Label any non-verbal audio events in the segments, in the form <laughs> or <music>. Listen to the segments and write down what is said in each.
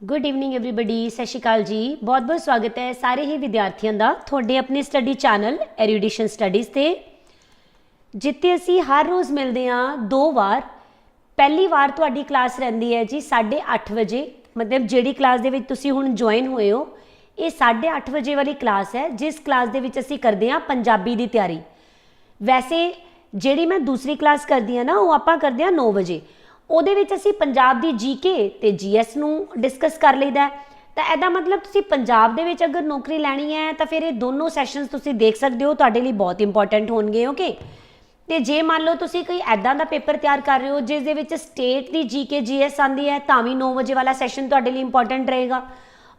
Good evening everybody ਸਤਿ ਸ਼੍ਰੀ ਅਕਾਲ ਜੀ ਬਹੁਤ-ਬਹੁਤ ਸਵਾਗਤ ਹੈ ਸਾਰੇ ਹੀ ਵਿਦਿਆਰਥੀਆਂ ਦਾ ਤੁਹਾਡੇ ਆਪਣੇ ਸਟੱਡੀ ਚੈਨਲ ਐਰੀਡੀਸ਼ਨ ਸਟੱਡੀਜ਼ ਤੇ ਜਿੱਥੇ ਅਸੀਂ ਹਰ ਰੋਜ਼ ਮਿਲਦੇ ਹਾਂ ਦੋ ਵਾਰ ਪਹਿਲੀ ਵਾਰ ਤੁਹਾਡੀ ਕਲਾਸ ਰਹਿੰਦੀ ਹੈ ਜੀ 8:30 ਵਜੇ ਮਤਲਬ ਜਿਹੜੀ ਕਲਾਸ ਦੇ ਵਿੱਚ ਤੁਸੀਂ ਹੁਣ ਜੁਆਇਨ ਹੋਏ ਹੋ ਇਹ 8:30 ਵਜੇ ਵਾਲੀ ਕਲਾਸ ਹੈ ਜਿਸ ਕਲਾਸ ਦੇ ਵਿੱਚ ਅਸੀਂ ਕਰਦੇ ਹਾਂ ਪੰਜਾਬੀ ਦੀ ਤਿਆਰੀ ਵੈਸੇ ਜਿਹੜੀ ਮੈਂ ਦੂਸਰੀ ਕਲਾਸ ਕਰਦੀ ਆ ਨਾ ਉਹ ਆਪਾਂ ਕਰਦੇ ਆ 9 ਵਜੇ ਉਹਦੇ ਵਿੱਚ ਅਸੀਂ ਪੰਜਾਬ ਦੀ ਜੀਕੇ ਤੇ ਜੀਐਸ ਨੂੰ ਡਿਸਕਸ ਕਰ ਲਈਦਾ ਤਾਂ ਇਹਦਾ ਮਤਲਬ ਤੁਸੀਂ ਪੰਜਾਬ ਦੇ ਵਿੱਚ ਅਗਰ ਨੌਕਰੀ ਲੈਣੀ ਹੈ, ਤਾਂ ਫਿਰ ਇਹ ਦੋਨੋਂ ਸੈਸ਼ਨਸ ਤੁਸੀਂ ਦੇਖ ਸਕਦੇ ਹੋ, ਤੁਹਾਡੇ ਲਈ ਬਹੁਤ ਇੰਪੋਰਟੈਂਟ ਹੋਣਗੇ ਓਕੇ ਤੇ ਜੇ ਮੰਨ ਲਓ ਤੁਸੀਂ ਕੋਈ ਐਦਾਂ ਦਾ ਪੇਪਰ ਤਿਆਰ ਕਰ ਰਹੇ ਹੋ, ਜਿਸ ਦੇ ਵਿੱਚ ਸਟੇਟ ਦੀ ਜੀਕੇ ਜੀਐਸ ਆਂਦੀ ਹੈ, ਤਾਂ ਵੀ 9 ਵਜੇ ਵਾਲਾ ਸੈਸ਼ਨ ਤੁਹਾਡੇ ਲਈ ਇੰਪੋਰਟੈਂਟ ਰਹੇਗਾ।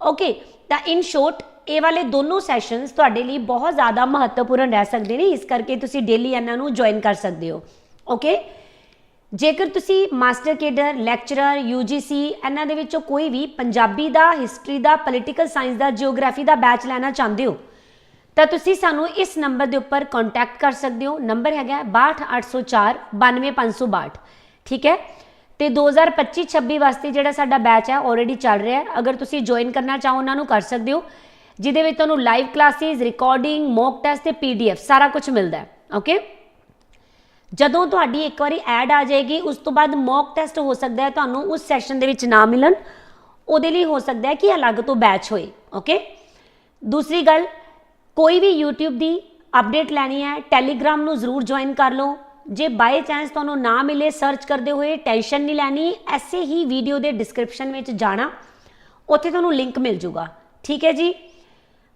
ਓਕੇ ਤਾਂ ਇਨ ਸ਼ੋਰਟ ਇਹ ਵਾਲੇ ਦੋਨੋਂ ਸੈਸ਼ਨਸ ਤੁਹਾਡੇ ਲਈ ਬਹੁਤ ਜ਼ਿਆਦਾ ਮਹੱਤਵਪੂਰਨ ਰਹਿ ਸਕਦੇ ਨੇ, ਇਸ ਕਰਕੇ ਤੁਸੀਂ ਡੇਲੀ ਇਹਨਾਂ ਨੂੰ ਜੁਆਇਨ ਕਰ ਸਕਦੇ ਹੋ। ਓਕੇ ਜੇਕਰ ਤੁਸੀਂ ਮਾਸਟਰ ਕੇਡਰ, ਲੈਕਚਰਰ ਯੂਜੀਸੀ ਇਹਨਾਂ ਦੇ ਵਿੱਚੋਂ ਕੋਈ ਵੀ ਪੰਜਾਬੀ ਦਾ ਹਿਸਟਰੀ ਦਾ ਪੋਲੀਟੀਕਲ ਸਾਇੰਸ ਦਾ ਜੀਓਗ੍ਰਾਫੀ ਦਾ ਬੈਚ ਲੈਣਾ ਚਾਹੁੰਦੇ ਹੋ, ਤਾਂ ਤੁਸੀਂ ਸਾਨੂੰ ਇਸ ਨੰਬਰ ਦੇ ਉੱਪਰ ਕੰਟੈਕਟ ਕਰ ਸਕਦੇ ਹੋ। ਨੰਬਰ ਹੈਗਾ 62804 92562 ਠੀਕ ਹੈ? ਤੇ 2025-26 ਵਾਸਤੇ ਜਿਹੜਾ ਸਾਡਾ ਬੈਚ ਹੈ ਆਲਰੇਡੀ ਚੱਲ ਰਿਹਾ ਹੈ। ਅਗਰ ਤੁਸੀਂ ਜੁਆਇਨ ਕਰਨਾ ਚਾਹੋ, ਉਹਨਾਂ ਨੂੰ ਕਰ ਸਕਦੇ ਹੋ। ਜਿਹਦੇ ਵਿੱਚ ਤੁਹਾਨੂੰ live classes recording mock test ਤੇ ਪੀਡੀਐਫ ਸਾਰਾ ਕੁਝ ਮਿਲਦਾ ਹੈ। ਓਕੇ ਜਦੋਂ ਤੁਹਾਡੀ ਇੱਕ ਵਾਰੀ ਐਡ ਆ ਜਾਏਗੀ, ਉਸ ਤੋਂ ਬਾਅਦ ਮੌਕ ਟੈਸਟ ਹੋ ਸਕਦਾ ਹੈ, ਤੁਹਾਨੂੰ ਉਸ ਸੈਸ਼ਨ ਦੇ ਵਿੱਚ ਨਾ ਮਿਲਣ। ਉਹਦੇ ਲਈ ਹੋ ਸਕਦਾ ਹੈ ਕਿ ਅਲੱਗ ਤੋਂ ਬੈਚ ਹੋਏ ਓਕੇ ਦੂਸਰੀ ਗੱਲ, ਕੋਈ ਵੀ YouTube ਦੀ ਅਪਡੇਟ ਲੈਣੀ ਹੈ ਟੈਲੀਗ੍ਰਾਮ ਨੂੰ ਜ਼ਰੂਰ ਜੁਆਇਨ ਕਰ ਲਓ। ਜੇ ਬਾਈ ਚਾਂਸ ਤੁਹਾਨੂੰ ਨਾ ਮਿਲੇ ਸਰਚ ਕਰਦੇ ਹੋਏ ਟੈਨਸ਼ਨ ਨਹੀਂ ਲੈਣੀ, ਐਸੇ ਹੀ ਵੀਡੀਓ ਦੇ ਡਿਸਕ੍ਰਿਪਸ਼ਨ ਵਿੱਚ ਜਾਣਾ। ਉੱਥੇ ਤੁਹਾਨੂੰ ਲਿੰਕ ਮਿਲ ਜੂਗਾ ਠੀਕ ਹੈ ਜੀ?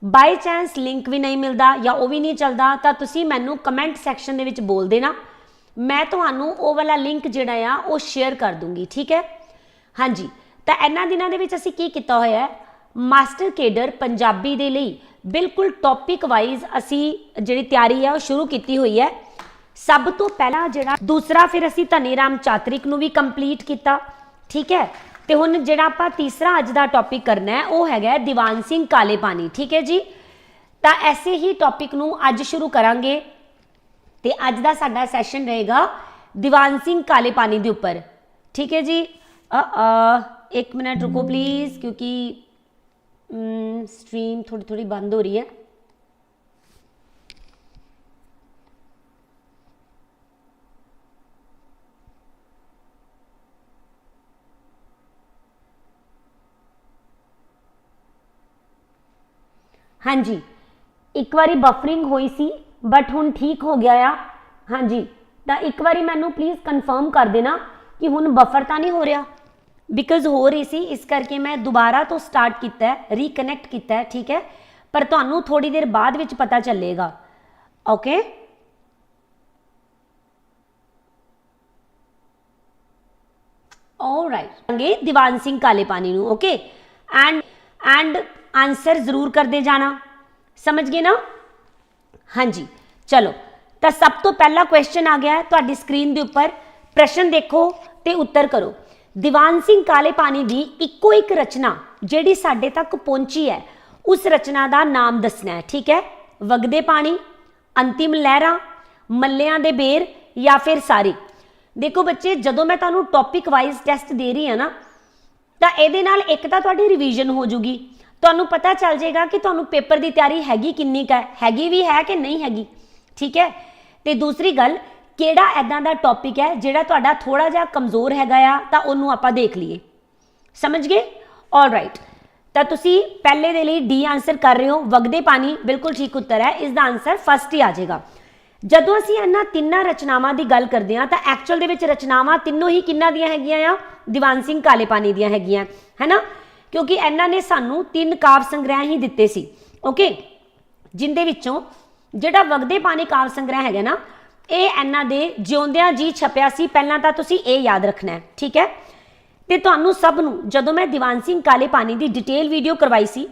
ਬਾਈ ਚਾਂਸ ਲਿੰਕ ਵੀ ਨਹੀਂ ਮਿਲਦਾ ਜਾਂ ਉਹ ਵੀ ਨਹੀਂ ਚੱਲਦਾ, ਤਾਂ ਤੁਸੀਂ ਮੈਨੂੰ ਕਮੈਂਟ ਸੈਕਸ਼ਨ ਦੇ ਵਿੱਚ ਬੋਲ ਦੇਣਾ। ਮੈਂ ਤੁਹਾਨੂੰ ਉਹ ਵਾਲਾ ਲਿੰਕ ਜਿਹੜਾ ਆ, ਉਹ ਸ਼ੇਅਰ ਕਰ ਦੂੰਗੀ, ਠੀਕ ਹੈ? ਹਾਂਜੀ, ਤਾਂ ਇਹਨਾਂ ਦਿਨਾਂ ਦੇ ਵਿੱਚ ਅਸੀਂ ਕੀ ਕੀਤਾ ਹੋਇਆ ਹੈ? ਮਾਸਟਰ ਕੇਡਰ ਪੰਜਾਬੀ ਦੇ ਲਈ ਬਿਲਕੁਲ ਟੌਪਿਕ ਵਾਈਜ਼ ਅਸੀਂ ਜਿਹੜੀ ਤਿਆਰੀ ਹੈ, ਉਹ ਸ਼ੁਰੂ ਕੀਤੀ ਹੋਈ ਹੈ। ਸਭ ਤੋਂ ਪਹਿਲਾਂ ਜਿਹੜਾ, ਦੂਸਰਾ ਫਿਰ ਅਸੀਂ ਧਨੀ ਰਾਮ ਚਾਤਰਿਕ ਨੂੰ ਵੀ ਕੰਪਲੀਟ ਕੀਤਾ, ਠੀਕ ਹੈ? ਤੇ ਹੁਣ ਜਿਹੜਾ ਆਪਾਂ ਤੀਸਰਾ ਅੱਜ ਦਾ ਟੌਪਿਕ ਕਰਨਾ ਹੈ, ਉਹ ਹੈਗਾ ਦੀਵਾਨ ਸਿੰਘ ਕਾਲੇ ਪਾਣੀ ਠੀਕ ਹੈ ਜੀ? ਤਾਂ ਐਸੇ ਹੀ ਟੌਪਿਕ ਨੂੰ ਅੱਜ ਸ਼ੁਰੂ ਕਰਾਂਗੇ। ਤੇ ਅੱਜ ਦਾ ਸਾਡਾ ਸੈਸ਼ਨ ਰਹੇਗਾ ਦੀਵਾਨ ਸਿੰਘ ਕਾਲੇ ਪਾਣੀ ਦੇ ਉੱਪਰ ਠੀਕ ਹੈ ਜੀ ਅ ਅ ਇੱਕ ਮਿੰਟ ਰੁਕੋ ਪਲੀਜ਼ ਕਿਉਂਕਿ ਸਟ੍ਰੀਮ ਥੋੜੀ ਥੋੜੀ ਬੰਦ ਹੋ ਰਹੀ ਹੈ ਹਾਂਜੀ ਇੱਕ ਵਾਰੀ ਬਫਰਿੰਗ ਹੋਈ ਸੀ ਬਟ ਹੁਣ ਠੀਕ ਹੋ ਗਿਆ ਆ। ਹਾਂਜੀ। ਤਾਂ ਇੱਕ ਵਾਰੀ ਮੈਨੂੰ ਪਲੀਜ਼ ਕਨਫਰਮ ਕਰ ਦੇਣਾ ਕਿ ਹੁਣ ਬਫਰ ਤਾਂ ਨਹੀਂ ਹੋ ਰਿਹਾ। ਬਿਕਾਜ਼ ਹੋ ਰਹੀ ਸੀ, ਇਸ ਕਰਕੇ ਮੈਂ ਦੁਬਾਰਾ ਤੋਂ ਸਟਾਰਟ ਕੀਤਾ ਹੈ ਰੀਕਨੈਕਟ ਕੀਤਾ ਹੈ, ਠੀਕ ਹੈ। ਪਰ ਤੁਹਾਨੂੰ ਥੋੜੀ ਦੇਰ ਬਾਅਦ ਵਿੱਚ ਪਤਾ ਚੱਲੇਗਾ। ਓਕੇ ਆਲਰਾਈਟ ਅੰਗੇ ਦੀਵਾਨ ਸਿੰਘ ਕਾਲੇ ਪਾਣੀ ਨੂੰ ਓਕੇ ਐਂਡ ਐਂਡ ਆਨਸਰ ਜ਼ਰੂਰ ਕਰਦੇ ਜਾਣਾ। ਸਮਝ ਗਏ ਨਾ? ਹਾਂਜੀ, ਚਲੋ। ਤਾਂ ਸਭ ਤੋਂ ਪਹਿਲਾ ਕੁਐਸਚਨ ਆ ਗਿਆ ਤੁਹਾਡੀ ਸਕਰੀਨ ਦੇ ਉੱਪਰ। ਪ੍ਰਸ਼ਨ ਦੇਖੋ ਤੇ ਉੱਤਰ ਕਰੋ। ਦੀਵਾਨ ਸਿੰਘ ਕਾਲੇ ਪਾਣੀ ਦੀ ਇੱਕੋ ਇੱਕ ਰਚਨਾ ਜਿਹੜੀ ਸਾਡੇ ਤੱਕ ਪਹੁੰਚੀ ਹੈ, ਉਸ ਰਚਨਾ ਦਾ ਨਾਮ ਦੱਸਣਾ ਹੈ, ਠੀਕ ਹੈ? ਵਗਦੇ ਪਾਣੀ, ਅੰਤਿਮ ਲਹਿਰਾਂ, ਮੱਲਿਆਂ ਦੇ ਬੇਰ ਜਾਂ ਫਿਰ ਸਾਰੀ। ਦੇਖੋ ਬੱਚੇ, ਜਦੋਂ ਮੈਂ ਤੁਹਾਨੂੰ ਟੌਪਿਕ ਵਾਈਜ਼ ਟੈਸਟ ਦੇ ਰਹੀ ਹਾਂ ਨਾ, ਤਾਂ ਇਹਦੇ ਨਾਲ ਇੱਕ ਤਾਂ ਤੁਹਾਡੀ ਰਿਵੀਜ਼ਨ ਹੋ ਜੂਗੀ। ਤੁਹਾਨੂੰ ਪਤਾ ਚੱਲ ਜਾਏਗਾ ਕਿ ਤੁਹਾਨੂੰ ਪੇਪਰ ਦੀ ਤਿਆਰੀ ਹੈਗੀ ਕਿੰਨੀ ਕੁ ਹੈਗੀ ਵੀ ਹੈ ਕਿ ਨਹੀਂ ਹੈਗੀ, ਠੀਕ ਹੈ? ਤੇ ਦੂਸਰੀ ਗੱਲ, ਕਿਹੜਾ ਐਦਾਂ ਦਾ ਟੌਪਿਕ ਹੈ ਜਿਹੜਾ ਤੁਹਾਡਾ ਥੋੜਾ ਜਿਹਾ ਕਮਜ਼ੋਰ ਹੈਗਾ ਆ, ਤਾਂ ਉਹਨੂੰ ਆਪਾਂ ਦੇਖ ਲਈਏ। ਸਮਝ ਗਏ? ਆਲਰਾਈਟ ਤਾਂ ਤੁਸੀਂ ਪਹਿਲੇ ਦੇ ਲਈ ਡੀ ਆਨਸਰ ਕਰ ਰਹੇ ਹੋ। ਵਗਦੇ ਪਾਣੀ, ਬਿਲਕੁਲ ਠੀਕ ਉੱਤਰ ਹੈ। ਇਸ ਦਾ ਆਨਸਰ ਫਸਟ ਹੀ ਆ ਜਾਏਗਾ। ਜਦੋਂ ਅਸੀਂ ਇਹਨਾਂ ਤਿੰਨਾਂ ਰਚਨਾਵਾਂ ਦੀ ਗੱਲ ਕਰਦੇ ਹਾਂ, ਤਾਂ ਐਕਚੁਅਲ ਦੇ ਵਿੱਚ ਰਚਨਾਵਾਂ ਤਿੰਨੋਂ ਹੀ ਕਿੰਨਾਂ ਦੀਆਂ ਹੈਗੀਆਂ ਆ? ਦੀਵਾਨ ਸਿੰਘ ਕਾਲੇ ਪਾਣੀ ਦੀਆਂ ਹੈਗੀਆਂ ਹੈਨਾ ਕਿਉਂਕਿ ਇਹਨਾਂ ਨੇ ਸਾਨੂੰ ਤਿੰਨ ਕਾਵ ਸੰਗ੍ਰਹਿ ਹੀ ਦਿੱਤੇ ਸੀ ਓਕੇ ਜਿੰਦੇ ਵਿੱਚੋਂ ਜਿਹੜਾ ਵਗਦੇ ਪਾਣੀ ਕਾਵ ਸੰਗ੍ਰਹਿ ਹੈਗਾ ਨਾ, ਇਹ ਇਹਨਾਂ ਦੇ ਜਿਉਂਦਿਆਂ ਜੀ ਛਪਿਆ ਸੀ, ਪਹਿਲਾਂ ਤਾਂ ਤੁਸੀਂ ਇਹ ਯਾਦ ਰੱਖਣਾ ਹੈ, ਠੀਕ ਹੈ? ਤੇ ਤੁਹਾਨੂੰ ਸਭ ਨੂੰ, ਜਦੋਂ ਮੈਂ ਦੀਵਾਨ ਸਿੰਘ ਕਾਲੇ ਪਾਣੀ ਦੀ ਡਿਟੇਲ ਵੀਡੀਓ ਕਰਵਾਈ ਸੀ,